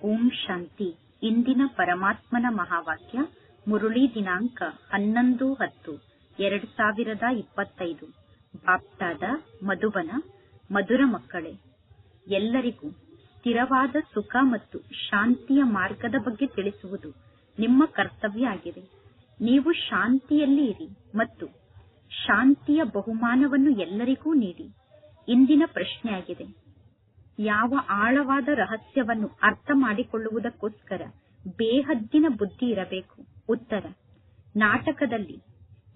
ಓಂ ಶಾಂತಿ. ಇಂದಿನ ಪರಮಾತ್ಮನ ಮಹಾವಾಕ್ಯ, ಮುರುಳಿ ದಿನಾಂಕ ಹನ್ನೊಂದು ಹತ್ತು, ಎರಡು ಸಾವಿರದ ಇಪ್ಪತ್ತೈದು. ಬಾಪ್ತಾದ ಮಧುಬನ, ಮಧುರ ಮಕ್ಕಳೇ, ಎಲ್ಲರಿಗೂ ಸ್ಥಿರವಾದ ಸುಖ ಮತ್ತು ಶಾಂತಿಯ ಮಾರ್ಗದ ಬಗ್ಗೆ ತಿಳಿಸುವುದು ನಿಮ್ಮ ಕರ್ತವ್ಯ ಆಗಿದೆ. ನೀವು ಶಾಂತಿಯಲ್ಲಿ ಇರಿ ಮತ್ತು ಶಾಂತಿಯ ಬಹುಮಾನವನ್ನು ಎಲ್ಲರಿಗೂ ನೀಡಿ. ಇಂದಿನ ಪ್ರಶ್ನೆಯಾಗಿದೆ ಯಾವ ಆಳವಾದ ರಹಸ್ಯವನ್ನು ಅರ್ಥ ಮಾಡಿಕೊಳ್ಳುವುದಕ್ಕೋಸ್ಕರ ಬೇಹದ್ದಿನ ಬುದ್ಧಿ ಇರಬೇಕು. ಉತ್ತರ, ನಾಟಕದಲ್ಲಿ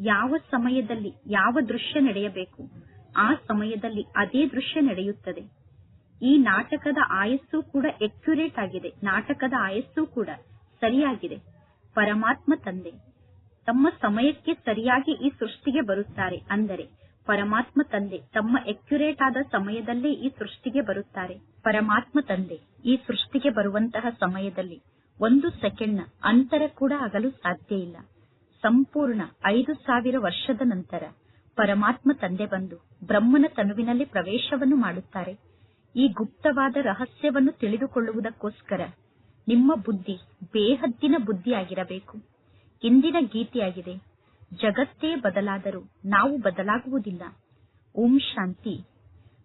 ಯಾವ ಸಮಯದಲ್ಲಿ ಯಾವ ದೃಶ್ಯ ನಡೆಯಬೇಕು, ಆ ಸಮಯದಲ್ಲಿ ಅದೇ ದೃಶ್ಯ ನಡೆಯುತ್ತದೆ. ಈ ನಾಟಕದ ಆಯಸ್ಸು ಕೂಡ ಎಕ್ಯುರೇಟ್ ಆಗಿದೆ. ನಾಟಕದ ಆಯಸ್ಸು ಕೂಡ ಸರಿಯಾಗಿದೆ. ಪರಮಾತ್ಮ ತಂದೆ ತಮ್ಮ ಸಮಯಕ್ಕೆ ಸರಿಯಾಗಿ ಈ ಸೃಷ್ಟಿಗೆ ಬರುತ್ತಾರೆ. ಅಂದರೆ ಪರಮಾತ್ಮ ತಂದೆ. ತಮ್ಮ ಎಕ್ಯುರೇಟ್ ಆದ ಸಮಯದಲ್ಲೇ ಈ ಸೃಷ್ಟಿಗೆ ಬರುತ್ತಾರೆ. ಪರಮಾತ್ಮ ತಂದೆ, ಈ ಸೃಷ್ಟಿಗೆ ಬರುವಂತಹ ಸಮಯದಲ್ಲಿ ಒಂದು ಸೆಕೆಂಡ್ನ ಅಂತರ ಕೂಡ ಆಗಲು ಸಾಧ್ಯ ಇಲ್ಲ. ಸಂಪೂರ್ಣ ಐದು ಸಾವಿರ ವರ್ಷದ ನಂತರ ಪರಮಾತ್ಮ ತಂದೆ ಬಂದು ಬ್ರಹ್ಮನ ತನುವಿನಲ್ಲಿ ಪ್ರವೇಶವನ್ನು ಮಾಡುತ್ತಾರೆ. ಈ ಗುಪ್ತವಾದ ರಹಸ್ಯವನ್ನು ತಿಳಿದುಕೊಳ್ಳುವುದಕ್ಕೋಸ್ಕರ ನಿಮ್ಮ ಬುದ್ಧಿ ಬೇಹದ್ದಿನ ಬುದ್ಧಿಯಾಗಿರಬೇಕು. ಇಂದಿನ ಗೀತೆಯಾಗಿದೆ. ಜಗತ್ತೇ ಬದಲಾದರೂ ನಾವು ಬದಲಾಗುವುದಿಲ್ಲ. ಓಂ ಶಾಂತಿ.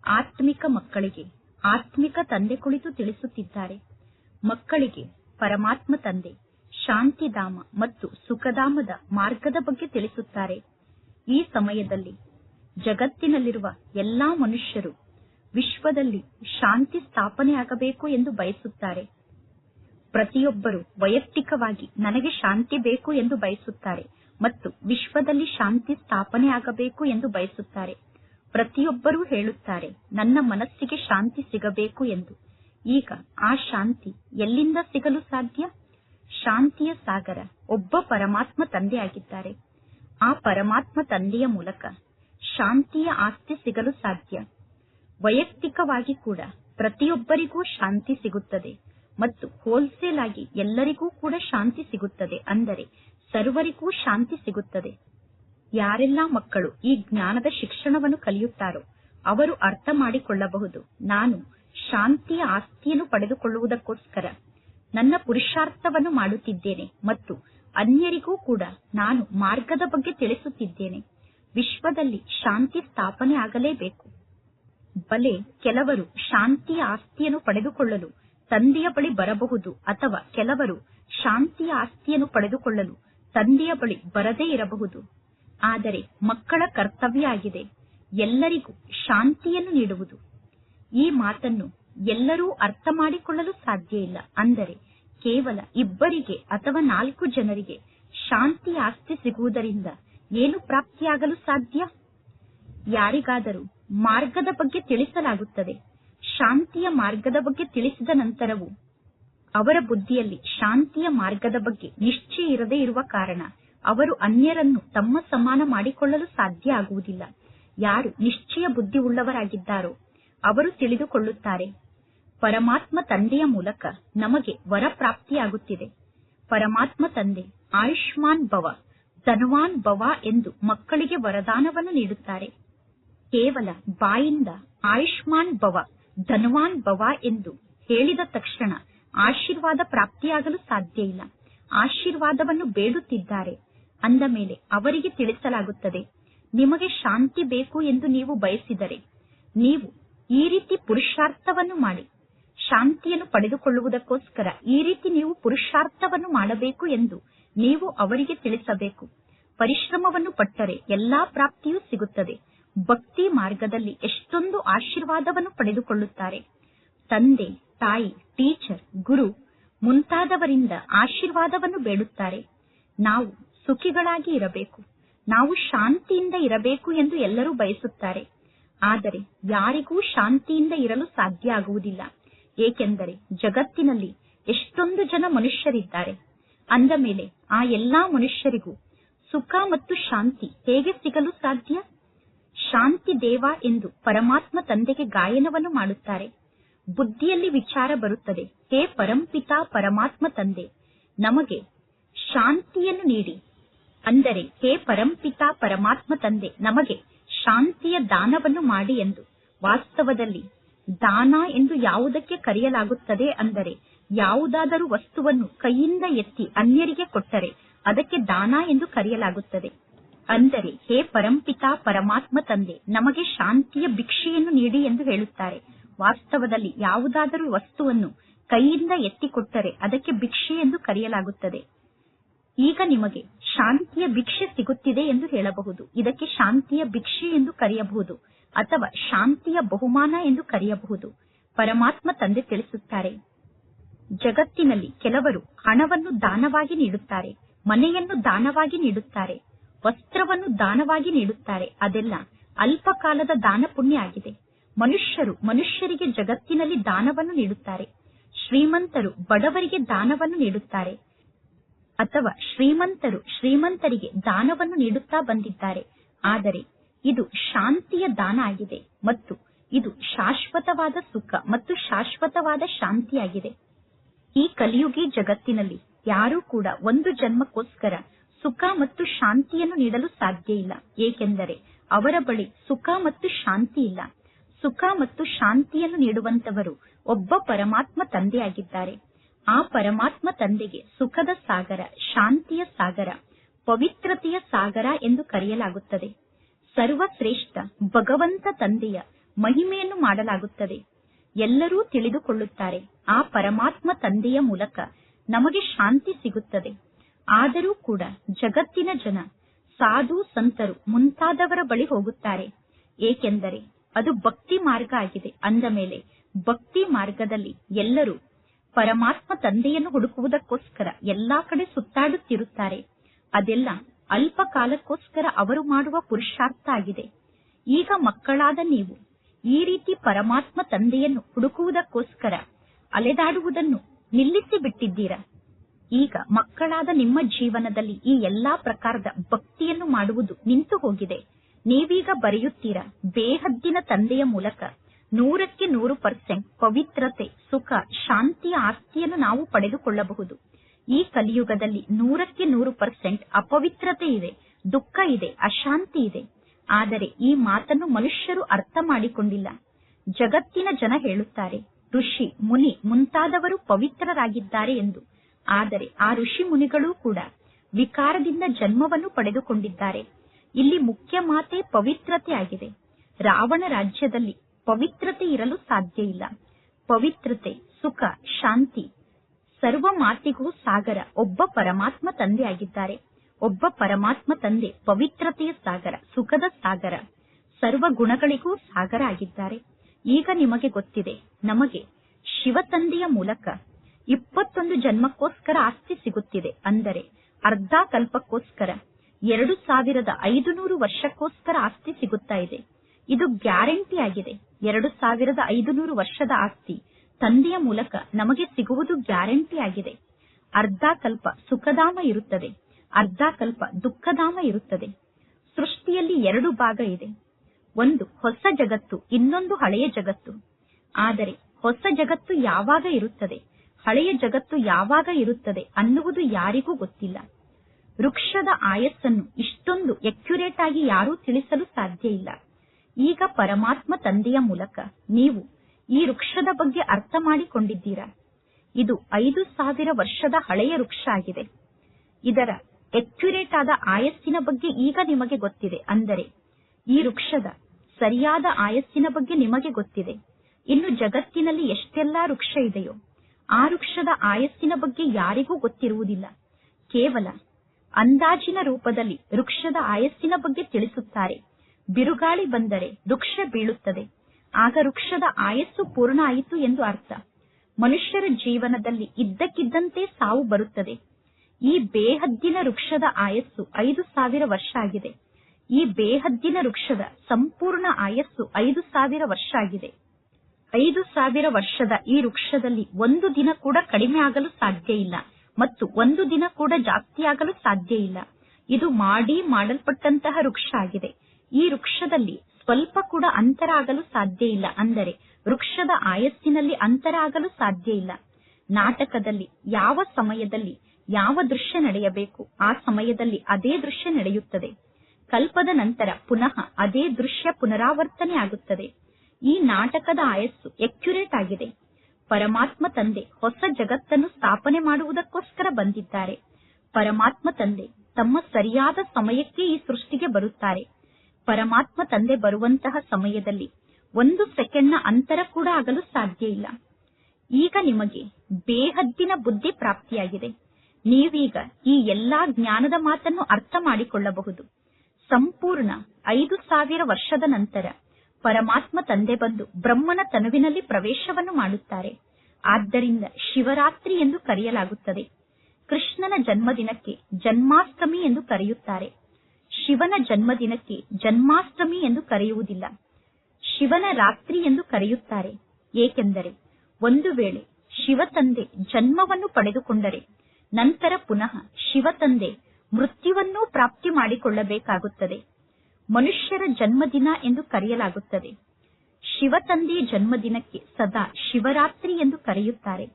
ಆತ್ಮಿಕ ಮಕ್ಕಳಿಗೆ ಆತ್ಮಿಕ ತಂದೆ ಕುಳಿತು ತಿಳಿಸುತ್ತಿದ್ದಾರೆ. ಮಕ್ಕಳಿಗೆ ಪರಮಾತ್ಮ ತಂದೆ, ಶಾಂತಿಧಾಮ ಮತ್ತು ಸುಖಧಾಮದ ಮಾರ್ಗದ ಬಗ್ಗೆ ತಿಳಿಸುತ್ತಾರೆ. ಈ ಸಮಯದಲ್ಲಿ ಜಗತ್ತಿನಲ್ಲಿರುವ ಎಲ್ಲಾ ಮನುಷ್ಯರು ವಿಶ್ವದಲ್ಲಿ ಶಾಂತಿ ಸ್ಥಾಪನೆಯಾಗಬೇಕು ಎಂದು ಬಯಸುತ್ತಾರೆ. ಪ್ರತಿಯೊಬ್ಬರು ವೈಯಕ್ತಿಕವಾಗಿ ನನಗೆ ಶಾಂತಿ ಬೇಕು ಎಂದು ಬಯಸುತ್ತಾರೆ. ಮತ್ತು ವಿಶ್ವದಲ್ಲಿ ಶಾಂತಿ ಸ್ಥಾಪನೆ ಆಗಬೇಕು ಎಂದು ಬಯಸುತ್ತಾರೆ. ಪ್ರತಿಯೊಬ್ಬರೂ ಹೇಳುತ್ತಾರೆ, ನನ್ನ ಮನಸ್ಸಿಗೆ ಶಾಂತಿ ಸಿಗಬೇಕು ಎಂದು. ಈಗ ಆ ಶಾಂತಿ ಎಲ್ಲಿಂದ ಸಿಗಲು ಸಾಧ್ಯ? ಶಾಂತಿಯ ಸಾಗರ ಒಬ್ಬ ಪರಮಾತ್ಮ ತಂದೆಯಾಗಿದ್ದಾರೆ. ಆ ಪರಮಾತ್ಮ ತಂದೆಯ ಮೂಲಕ ಶಾಂತಿಯ ಆಸ್ತಿ ಸಿಗಲು ಸಾಧ್ಯ. ವೈಯಕ್ತಿಕವಾಗಿ ಕೂಡ ಪ್ರತಿಯೊಬ್ಬರಿಗೂ ಶಾಂತಿ ಸಿಗುತ್ತದೆ ಮತ್ತು ಹೋಲ್ಸೇಲ್ ಆಗಿ ಎಲ್ಲರಿಗೂ ಕೂಡ ಶಾಂತಿ ಸಿಗುತ್ತದೆ ಅಂದರೆ ಸರ್ವರಿಗೂ ಶಾಂತಿ ಸಿಗುತ್ತದೆ. ಯಾರೆಲ್ಲ ಮಕ್ಕಳು ಈ ಜ್ಞಾನದ ಶಿಕ್ಷಣವನ್ನು ಕಲಿಯುತ್ತಾರೋ ಅವರು ಅರ್ಥ ಮಾಡಿಕೊಳ್ಳಬಹುದು. ನಾನು ಶಾಂತಿಯ ಆಸ್ತಿಯನ್ನು ಪಡೆದುಕೊಳ್ಳುವುದಕ್ಕೋಸ್ಕರ ನನ್ನ ಪುರುಷಾರ್ಥವನ್ನು ಮಾಡುತ್ತಿದ್ದೇನೆ ಮತ್ತು ಅನ್ಯರಿಗೂ ಕೂಡ ನಾನು ಮಾರ್ಗದ ಬಗ್ಗೆ ತಿಳಿಸುತ್ತಿದ್ದೇನೆ. ವಿಶ್ವದಲ್ಲಿ ಶಾಂತಿ ಸ್ಥಾಪನೆ ಆಗಲೇಬೇಕು. ಬಲೆ ಕೆಲವರು ಶಾಂತಿಯ ಆಸ್ತಿಯನ್ನು ಪಡೆದುಕೊಳ್ಳಲು ತಂದೆಯ ಬಳಿ ಬರಬಹುದು ಅಥವಾ ಕೆಲವರು ಶಾಂತಿಯ ಆಸ್ತಿಯನ್ನು ಪಡೆದುಕೊಳ್ಳಲು ತಂದೆಯ ಬಳಿ ಬರದೇ ಇರಬಹುದು. ಆದರೆ ಮಕ್ಕಳ ಕರ್ತವ್ಯ ಆಗಿದೆ. ಎಲ್ಲರಿಗೂ ಶಾಂತಿಯನ್ನು ನೀಡುವುದು. ಈ ಮಾತನ್ನು ಎಲ್ಲರೂ ಅರ್ಥ ಮಾಡಿಕೊಳ್ಳಲು ಸಾಧ್ಯ ಇಲ್ಲ. ಅಂದರೆ ಕೇವಲ ಇಬ್ಬರಿಗೆ ಅಥವಾ ನಾಲ್ಕು ಜನರಿಗೆ ಶಾಂತಿ ಆಸ್ತಿ ಸಿಗುವುದರಿಂದ ಏನು ಪ್ರಾಪ್ತಿಯಾಗಲು ಸಾಧ್ಯ? ಯಾರಿಗಾದರೂ ಮಾರ್ಗದ ಬಗ್ಗೆ ತಿಳಿಸಲಾಗುತ್ತದೆ. ಶಾಂತಿಯ ಮಾರ್ಗದ ಬಗ್ಗೆ ತಿಳಿಸಿದ ನಂತರವೂ ಅವರ ಬುದ್ಧಿಯಲ್ಲಿ ಶಾಂತಿಯ ಮಾರ್ಗದ ಬಗ್ಗೆ ನಿಶ್ಚಯ ಇರದೇ ಇರುವ ಕಾರಣ ಅವರು ಅನ್ಯರನ್ನು ತಮ್ಮ ಸಮಾನ ಮಾಡಿಕೊಳ್ಳಲು ಸಾಧ್ಯ ಆಗುವುದಿಲ್ಲ. ಯಾರು ನಿಶ್ಚಯ ಬುದ್ಧಿ ಉಳ್ಳವರಾಗಿದ್ದಾರೋ ಅವರು ತಿಳಿದುಕೊಳ್ಳುತ್ತಾರೆ. ಪರಮಾತ್ಮ ತಂದೆಯ ಮೂಲಕ ನಮಗೆ ವರ ಪ್ರಾಪ್ತಿಯಾಗುತ್ತಿದೆ ಪರಮಾತ್ಮ ತಂದೆ ಆಯುಷ್ಮಾನ್ ಭವ, ಧನವಾನ್ ಭವ ಎಂದು ಮಕ್ಕಳಿಗೆ ವರದಾನವನ್ನು ನೀಡುತ್ತಾರೆ. ಕೇವಲ ಬಾಯಿಂದ ಆಯುಷ್ಮಾನ್ ಭವ, ಧನವಾನ್ ಭವ ಎಂದು ಹೇಳಿದ ತಕ್ಷಣ ಆಶೀರ್ವಾದ ಪ್ರಾಪ್ತಿಯಾಗಲು ಸಾಧ್ಯ ಇಲ್ಲ. ಆಶೀರ್ವಾದವನ್ನು ಬೇಡುತ್ತಿದ್ದಾರೆ. ಅಂದ ಮೇಲೆ ಅವರಿಗೆ ತಿಳಿಸಲಾಗುತ್ತದೆ, ನಿಮಗೆ ಶಾಂತಿ ಬೇಕು ಎಂದು ನೀವು ಬಯಸಿದರೆ, ನೀವು ಈ ರೀತಿ ಪುರುಷಾರ್ಥವನ್ನು ಮಾಡಿ. ಶಾಂತಿಯನ್ನು ಪಡೆದುಕೊಳ್ಳುವುದಕ್ಕೋಸ್ಕರ ಈ ರೀತಿ ನೀವು ಪುರುಷಾರ್ಥವನ್ನು ಮಾಡಬೇಕು ಎಂದು ನೀವು ಅವರಿಗೆ ತಿಳಿಸಬೇಕು. ಪರಿಶ್ರಮವನ್ನು ಪಟ್ಟರೆ ಎಲ್ಲಾ ಪ್ರಾಪ್ತಿಯೂ ಸಿಗುತ್ತದೆ. ಭಕ್ತಿ ಮಾರ್ಗದಲ್ಲಿ ಎಷ್ಟೊಂದು ಆಶೀರ್ವಾದವನ್ನು ಪಡೆದುಕೊಳ್ಳುತ್ತಾರೆ. ತಂದೆ ತಾಯಿ, ಟೀಚರ್, ಗುರು ಮುಂತಾದವರಿಂದ ಆಶೀರ್ವಾದವನ್ನು ಬೇಡುತ್ತಾರೆ. ನಾವು ಸುಖಿಗಳಾಗಿ ಇರಬೇಕು. ನಾವು ಶಾಂತಿಯಿಂದ ಇರಬೇಕು ಎಂದು ಎಲ್ಲರೂ ಬಯಸುತ್ತಾರೆ. ಆದರೆ ಯಾರಿಗೂ ಶಾಂತಿಯಿಂದ ಇರಲು ಸಾಧ್ಯ ಆಗುವುದಿಲ್ಲ. ಏಕೆಂದರೆ ಜಗತ್ತಿನಲ್ಲಿ ಎಷ್ಟೊಂದು ಜನ ಮನುಷ್ಯರಿದ್ದಾರೆ. ಅಂದ ಮೇಲೆ ಆ ಎಲ್ಲಾ ಮನುಷ್ಯರಿಗೂ ಸುಖ ಮತ್ತು ಶಾಂತಿ ಹೇಗೆ ಸಿಗಲು ಸಾಧ್ಯ? ಶಾಂತಿ ದೇವ ಎಂದು ಪರಮಾತ್ಮ ತಂದೆಗೆ ಗಾಯನವನ್ನು ಮಾಡುತ್ತಾರೆ. ಬುದ್ಧಿಯಲ್ಲಿ ವಿಚಾರ ಬರುತ್ತದೆ. ಹೇ ಪರಂಪಿತಾ ಪರಮಾತ್ಮ ತಂದೆ, ನಮಗೆ ಶಾಂತಿಯನ್ನು ನೀಡಿ. ಅಂದರೆ ಹೇ ಪರಂಪಿತಾ ಪರಮಾತ್ಮ ತಂದೆ, ನಮಗೆ ಶಾಂತಿಯ ದಾನವನ್ನು ಮಾಡಿ ಎಂದು. ವಾಸ್ತವದಲ್ಲಿ ದಾನ ಎಂದು ಯಾವುದಕ್ಕೆ ಕರೆಯಲಾಗುತ್ತದೆ ಅಂದರೆ ಯಾವುದಾದರೂ ವಸ್ತುವನ್ನು ಕೈಯಿಂದ ಎತ್ತಿ ಅನ್ಯರಿಗೆ ಕೊಟ್ಟರೆ ಅದಕ್ಕೆ ದಾನ ಎಂದು ಕರೆಯಲಾಗುತ್ತದೆ. ಅಂದರೆ ಹೇ ಪರಂಪಿತಾ ಪರಮಾತ್ಮ ತಂದೆ, ನಮಗೆ ಶಾಂತಿಯ ಭಿಕ್ಷೆಯನ್ನು ನೀಡಿ ಎಂದು ಹೇಳುತ್ತಾರೆ. ವಾಸ್ತವದಲ್ಲಿ ಯಾವುದಾದರೂ ವಸ್ತುವನ್ನು ಕೈಯಿಂದ ಎತ್ತಿಕೊಟ್ಟರೆ ಅದಕ್ಕೆ ಭಿಕ್ಷೆ ಎಂದು ಕರೆಯಲಾಗುತ್ತದೆ. ಈಗ ನಿಮಗೆ ಶಾಂತಿಯ ಭಿಕ್ಷೆ ಸಿಗುತ್ತಿದೆ ಎಂದು ಹೇಳಬಹುದು. ಇದಕ್ಕೆ ಶಾಂತಿಯ ಭಿಕ್ಷೆ ಎಂದು ಕರೆಯಬಹುದು ಅಥವಾ ಶಾಂತಿಯ ಬಹುಮಾನ ಎಂದು ಕರೆಯಬಹುದು. ಪರಮಾತ್ಮ ತಂದೆ ತಿಳಿಸುತ್ತಾರೆ, ಜಗತ್ತಿನಲ್ಲಿ ಕೆಲವರು ಹಣವನ್ನು ದಾನವಾಗಿ ನೀಡುತ್ತಾರೆ, ಮನೆಯನ್ನು ದಾನವಾಗಿ ನೀಡುತ್ತಾರೆ, ವಸ್ತ್ರವನ್ನು ದಾನವಾಗಿ ನೀಡುತ್ತಾರೆ. ಅದೆಲ್ಲ ಅಲ್ಪಕಾಲದ ದಾನ ಪುಣ್ಯ ಆಗಿದೆ. ಮನುಷ್ಯರು ಮನುಷ್ಯರಿಗೆ ಜಗತ್ತಿನಲ್ಲಿ ದಾನವನ್ನು ನೀಡುತ್ತಾರೆ. ಶ್ರೀಮಂತರು ಬಡವರಿಗೆ ದಾನವನ್ನು ನೀಡುತ್ತಾರೆ. ಅಥವಾ ಶ್ರೀಮಂತರು ಶ್ರೀಮಂತರಿಗೆ ದಾನವನ್ನು ನೀಡುತ್ತಾ ಬಂದಿದ್ದಾರೆ. ಆದರೆ ಇದು ಶಾಂತಿಯ ದಾನ ಆಗಿದೆ ಮತ್ತು ಇದು ಶಾಶ್ವತವಾದ ಸುಖ ಮತ್ತು ಶಾಶ್ವತವಾದ ಶಾಂತಿಯಾಗಿದೆ. ಈ ಕಲಿಯುಗಿ ಜಗತ್ತಿನಲ್ಲಿ ಯಾರೂ ಕೂಡ ಒಂದು ಜನ್ಮಕ್ಕೋಸ್ಕರ ಸುಖ ಮತ್ತು ಶಾಂತಿಯನ್ನು ನೀಡಲು ಸಾಧ್ಯ ಇಲ್ಲ. ಏಕೆಂದರೆ ಅವರ ಬಳಿ ಸುಖ ಮತ್ತು ಶಾಂತಿ ಇಲ್ಲ. ಸುಖ ಮತ್ತು ಶಾಂತಿಯನ್ನು ನೀಡುವಂತವರು ಒಬ್ಬ ಪರಮಾತ್ಮ ತಂದೆಯಾಗಿದ್ದಾರೆ. ಆ ಪರಮಾತ್ಮ ತಂದೆಗೆ ಸುಖದ ಸಾಗರ, ಶಾಂತಿಯ ಸಾಗರ, ಪವಿತ್ರತೆಯ ಸಾಗರ ಎಂದು ಕರೆಯಲಾಗುತ್ತದೆ. ಸರ್ವಶ್ರೇಷ್ಠ, ಭಗವಂತ ತಂದೆಯ ಮಹಿಮೆಯನ್ನು ಮಾಡಲಾಗುತ್ತದೆ. ಎಲ್ಲರೂ ತಿಳಿದುಕೊಳ್ಳುತ್ತಾರೆ, ಆ ಪರಮಾತ್ಮ ತಂದೆಯ ಮೂಲಕ ನಮಗೆ ಶಾಂತಿ ಸಿಗುತ್ತದೆ. ಆದರೂ ಕೂಡ ಜಗತ್ತಿನ ಜನ, ಸಾಧು, ಸಂತರು ಮುಂತಾದವರ ಬಳಿ ಹೋಗುತ್ತಾರೆ. ಏಕೆಂದರೆ ಅದು ಭಕ್ತಿ ಮಾರ್ಗ ಆಗಿದೆ. ಅಂದ ಮೇಲೆ ಭಕ್ತಿ ಮಾರ್ಗದಲ್ಲಿ ಎಲ್ಲರೂ ಪರಮಾತ್ಮ ತಂದೆಯನ್ನು ಹುಡುಕುವುದಕ್ಕೋಸ್ಕರ ಎಲ್ಲಾ ಕಡೆ ಸುತ್ತಾಡುತ್ತಿರುತ್ತಾರೆ. ಅದೆಲ್ಲ ಅಲ್ಪ ಕಾಲಕ್ಕೋಸ್ಕರ ಅವರು ಮಾಡುವ ಪುರುಷಾರ್ಥ ಆಗಿದೆ. ಈಗ ಮಕ್ಕಳಾದ ನೀವು ಈ ರೀತಿ ಪರಮಾತ್ಮ ತಂದೆಯನ್ನು ಹುಡುಕುವುದಕ್ಕೋಸ್ಕರ ಅಲೆದಾಡುವುದನ್ನು ನಿಲ್ಲಿಸಿ ಬಿಟ್ಟಿದ್ದೀರಾ? ಈಗ ಮಕ್ಕಳಾದ ನಿಮ್ಮ ಜೀವನದಲ್ಲಿ ಈ ಎಲ್ಲಾ ಪ್ರಕಾರದ ಭಕ್ತಿಯನ್ನು ಮಾಡುವುದು ನಿಂತು ಹೋಗಿದೆ. ನೀವೀಗ ಬರೆಯುತ್ತೀರಾ? ಬೇಹದ್ದಿನ ತಂದೆಯ ಮೂಲಕ. ನೂರಕ್ಕೆ ನೂರು ಪರ್ಸೆಂಟ್ ಪವಿತ್ರತೆ, ಸುಖ ಶಾಂತಿಯ ಆಸ್ತಿಯನ್ನು ನಾವು ಪಡೆದುಕೊಳ್ಳಬಹುದು. ಈ ಕಲಿಯುಗದಲ್ಲಿ ನೂರಕ್ಕೆ ನೂರು ಪರ್ಸೆಂಟ್ ಅಪವಿತ್ರತೆ ಇದೆ, ದುಃಖ ಇದೆ, ಅಶಾಂತಿ ಇದೆ. ಆದರೆ ಈ ಮಾತನ್ನು ಮನುಷ್ಯರು ಅರ್ಥ ಮಾಡಿಕೊಂಡಿಲ್ಲ. ಜಗತ್ತಿನ ಜನ ಹೇಳುತ್ತಾರೆ, ಋಷಿ, ಮುನಿ ಮುಂತಾದವರು ಪವಿತ್ರರಾಗಿದ್ದಾರೆ ಎಂದು. ಆದರೆ ಆ ಋಷಿ ಮುನಿಗಳೂ ಕೂಡ ವಿಕಾರದಿಂದ ಜನ್ಮವನ್ನು ಪಡೆದುಕೊಂಡಿದ್ದಾರೆ. ಇಲ್ಲಿ ಮುಖ್ಯ ಮಾತೆ ಪವಿತ್ರತೆ ಆಗಿದೆ. ರಾವಣ ರಾಜ್ಯದಲ್ಲಿ ಪವಿತ್ರತೆ ಇರಲು ಸಾಧ್ಯ ಇಲ್ಲ. ಪವಿತ್ರತೆ, ಸುಖ, ಶಾಂತಿ, ಸರ್ವ ಮಾತಿಗೂ ಸಾಗರ, ಒಬ್ಬ ಪರಮಾತ್ಮ ತಂದೆ ಆಗಿದ್ದಾರೆ. ಒಬ್ಬ ಪರಮಾತ್ಮ ತಂದೆ ಪವಿತ್ರತೆಯ ಸಾಗರ, ಸುಖದ ಸಾಗರ, ಸರ್ವ ಗುಣಗಳಿಗೂ ಸಾಗರ ಆಗಿದ್ದಾರೆ. ಈಗ ನಿಮಗೆ ಗೊತ್ತಿದೆ, ನಮಗೆ ಶಿವ ತಂದೆಯ ಮೂಲಕ ಇಪ್ಪತ್ತೊಂದು ಜನ್ಮಕ್ಕೋಸ್ಕರ ಆಸ್ತಿ ಸಿಗುತ್ತಿದೆ. ಅಂದರೆ ಅರ್ಧ ಕಲ್ಪಕ್ಕೋಸ್ಕರ ಎರಡು ಸಾವಿರದ ಐದು ನೂರು ವರ್ಷಕ್ಕೋಸ್ಕರ ಆಸ್ತಿ ಸಿಗುತ್ತಾ ಇದೆ. ಇದು ಗ್ಯಾರಂಟಿ ಆಗಿದೆ. ಎರಡು ಸಾವಿರದ ಐದು ನೂರು ವರ್ಷದ ಆಸ್ತಿ ತಂದೆಯ ಮೂಲಕ ನಮಗೆ ಸಿಗುವುದು ಗ್ಯಾರಂಟಿ ಆಗಿದೆ. ಅರ್ಧ ಕಲ್ಪ ಸುಖಧಾಮ ಇರುತ್ತದೆ. ಅರ್ಧ ಕಲ್ಪ ದುಃಖಧಾಮ ಇರುತ್ತದೆ. ಸೃಷ್ಟಿಯಲ್ಲಿ ಎರಡು ಭಾಗ ಇದೆ. ಒಂದು ಹೊಸ ಜಗತ್ತು, ಇನ್ನೊಂದು ಹಳೆಯ ಜಗತ್ತು. ಆದರೆ ಹೊಸ ಜಗತ್ತು ಯಾವಾಗ ಇರುತ್ತದೆ? ಹಳೆಯ ಜಗತ್ತು ಯಾವಾಗ ಇರುತ್ತದೆ ಅನ್ನುವುದು ಯಾರಿಗೂ ಗೊತ್ತಿಲ್ಲ. ವೃಕ್ಷದ ಆಯಸ್ಸನ್ನು ಇಷ್ಟೊಂದು ಎಕ್ಯುರೇಟ್ ಆಗಿ ಯಾರೂ ತಿಳಿಸಲು ಸಾಧ್ಯ ಇಲ್ಲ. ಈಗ ಪರಮಾತ್ಮ ತಂದೆಯ ಮೂಲಕ ನೀವು ಈ ವೃಕ್ಷದ ಬಗ್ಗೆ ಅರ್ಥ ಮಾಡಿಕೊಂಡಿದ್ದೀರಾ? ಇದು ಐದು ಸಾವಿರ ವರ್ಷದ ಹಳೆಯ ವೃಕ್ಷ ಆಗಿದೆ. ಇದರ ಎಕ್ಯುರೇಟ್ ಆದ ಆಯಸ್ಸಿನ ಬಗ್ಗೆ ಈಗ ನಿಮಗೆ ಗೊತ್ತಿದೆ. ಅಂದರೆ ಈ ವೃಕ್ಷದ ಸರಿಯಾದ ಆಯಸ್ಸಿನ ಬಗ್ಗೆ ನಿಮಗೆ ಗೊತ್ತಿದೆ. ಇನ್ನು ಜಗತ್ತಿನಲ್ಲಿ ಎಷ್ಟೆಲ್ಲಾ ವೃಕ್ಷ ಇದೆಯೋ ಆ ವೃಕ್ಷದ ಆಯಸ್ಸಿನ ಬಗ್ಗೆ ಯಾರಿಗೂ ಗೊತ್ತಿರುವುದಿಲ್ಲ. ಕೇವಲ ಅಂದಾಜಿನ ರೂಪದಲ್ಲಿ ವೃಕ್ಷದ ಆಯಸ್ಸಿನ ಬಗ್ಗೆ ತಿಳಿಸುತ್ತಾರೆ. ಬಿರುಗಾಳಿ ಬಂದರೆ ವೃಕ್ಷ ಬೀಳುತ್ತದೆ. ಆಗ ವೃಕ್ಷದ ಆಯಸ್ಸು ಪೂರ್ಣ ಆಯಿತು ಎಂದು ಅರ್ಥ. ಮನುಷ್ಯರ ಜೀವನದಲ್ಲಿ ಇದ್ದಕ್ಕಿದ್ದಂತೆ ಸಾವು ಬರುತ್ತದೆ. ಈ ಬೇಹದ್ದಿನ ವೃಕ್ಷದ ಆಯಸ್ಸು ಐದು ಸಾವಿರ ವರ್ಷ ಆಗಿದೆ. ಈ ಬೇಹದ್ದಿನ ವೃಕ್ಷದ ಸಂಪೂರ್ಣ ಆಯಸ್ಸು ಐದು ಸಾವಿರ ವರ್ಷ ಆಗಿದೆ. ಐದು ಸಾವಿರ ವರ್ಷದ ಈ ವೃಕ್ಷದಲ್ಲಿ ಒಂದು ದಿನ ಕೂಡ ಕಡಿಮೆ ಆಗಲು ಸಾಧ್ಯ ಇಲ್ಲ. ಮತ್ತು ಒಂದು ದಿನ ಕೂಡ ಜಾಸ್ತಿ ಆಗಲು ಸಾಧ್ಯ ಇಲ್ಲ. ಇದು ಮಾಡಿ ಮಾಡಲ್ಪಟ್ಟಂತಹ ವೃಕ್ಷ ಆಗಿದೆ. ಈ ವೃಕ್ಷದಲ್ಲಿ ಸ್ವಲ್ಪ ಕೂಡ ಅಂತರ ಆಗಲು ಸಾಧ್ಯ ಇಲ್ಲ ಅಂದರೆ ವೃಕ್ಷದ ಆಯಸ್ಸಿನಲ್ಲಿ ಅಂತರ ಆಗಲು ಸಾಧ್ಯ ಇಲ್ಲ. ನಾಟಕದಲ್ಲಿ ಯಾವ ಸಮಯದಲ್ಲಿ ಯಾವ ದೃಶ್ಯ ನಡೆಯಬೇಕು, ಆ ಸಮಯದಲ್ಲಿ ಅದೇ ದೃಶ್ಯ ನಡೆಯುತ್ತದೆ. ಕಲ್ಪದ ನಂತರ ಪುನಃ ಅದೇ ದೃಶ್ಯ ಪುನರಾವರ್ತನೆ ಆಗುತ್ತದೆ ಈ ನಾಟಕದ ಆಯಸ್ಸು ಎಕ್ಯುರೇಟ್ ಆಗಿದೆ. ಪರಮಾತ್ಮ ತಂದೆ ಹೊಸ ಜಗತ್ತನ್ನು ಸ್ಥಾಪನೆ ಮಾಡುವುದಕ್ಕೋಸ್ಕರ ಬಂದಿದ್ದಾರೆ. ಪರಮಾತ್ಮ ತಂದೆ ತಮ್ಮ ಸರಿಯಾದ ಸಮಯಕ್ಕೆ ಈ ಸೃಷ್ಟಿಗೆ ಬರುತ್ತಾರೆ. ಪರಮಾತ್ಮ ತಂದೆ ಬರುವಂತಹ ಸಮಯದಲ್ಲಿ ಒಂದು ಸೆಕೆಂಡ್ನ ಅಂತರ ಕೂಡ ಆಗಲು ಸಾಧ್ಯ ಇಲ್ಲ. ಈಗ ನಿಮಗೆ ಬೇಹದ್ದಿನ ಬುದ್ಧಿ ಪ್ರಾಪ್ತಿಯಾಗಿದೆ. ನೀವೀಗ ಈ ಎಲ್ಲಾ ಜ್ಞಾನದ ಮಾತನ್ನು ಅರ್ಥ ಮಾಡಿಕೊಳ್ಳಬಹುದು. ಸಂಪೂರ್ಣ ಐದು ಸಾವಿರ ವರ್ಷದ ನಂತರ ಪರಮಾತ್ಮ ತಂದೆ ಬಂದು ಬ್ರಹ್ಮನ ತನುವಿನಲ್ಲಿ ಪ್ರವೇಶವನ್ನು ಮಾಡುತ್ತಾರೆ. ಆದ್ದರಿಂದ ಶಿವರಾತ್ರಿ ಎಂದು ಕರೆಯಲಾಗುತ್ತದೆ. ಕೃಷ್ಣನ ಜನ್ಮದಿನಕ್ಕೆ ಜನ್ಮಾಷ್ಟಮಿ ಎಂದು ಕರೆಯುತ್ತಾರೆ. ಶಿವನ ಜನ್ಮದಿನಕ್ಕೆ ಜನ್ಮಾಷ್ಟಮಿ ಎಂದು ಕರೆಯುವುದಿಲ್ಲ. ಶಿವನ ರಾತ್ರಿ ಎಂದು ಕರೆಯುತ್ತಾರೆ. ಏಕೆಂದರೆ ಒಂದು ವೇಳೆ ಶಿವ ತಂದೆ ಜನ್ಮವನ್ನು ಪಡೆದುಕೊಂಡರೆ ನಂತರ ಪುನಃ ಶಿವ ತಂದೆ ಮೃತ್ಯುವನ್ನೂ ಪ್ರಾಪ್ತಿ ಮಾಡಿಕೊಳ್ಳಬೇಕಾಗುತ್ತದೆ. ಮನುಷ್ಯರ ಜನ್ಮದಿನ ಎಂದು ಕರೆಯಲಾಗುತ್ತದೆ. ಶಿವತಂದೆಯ ಜನ್ಮದಿನಕ್ಕೆ ಸದಾ ಶಿವರಾತ್ರಿ ಎಂದು ಕರೆಯುತ್ತಾರೆ.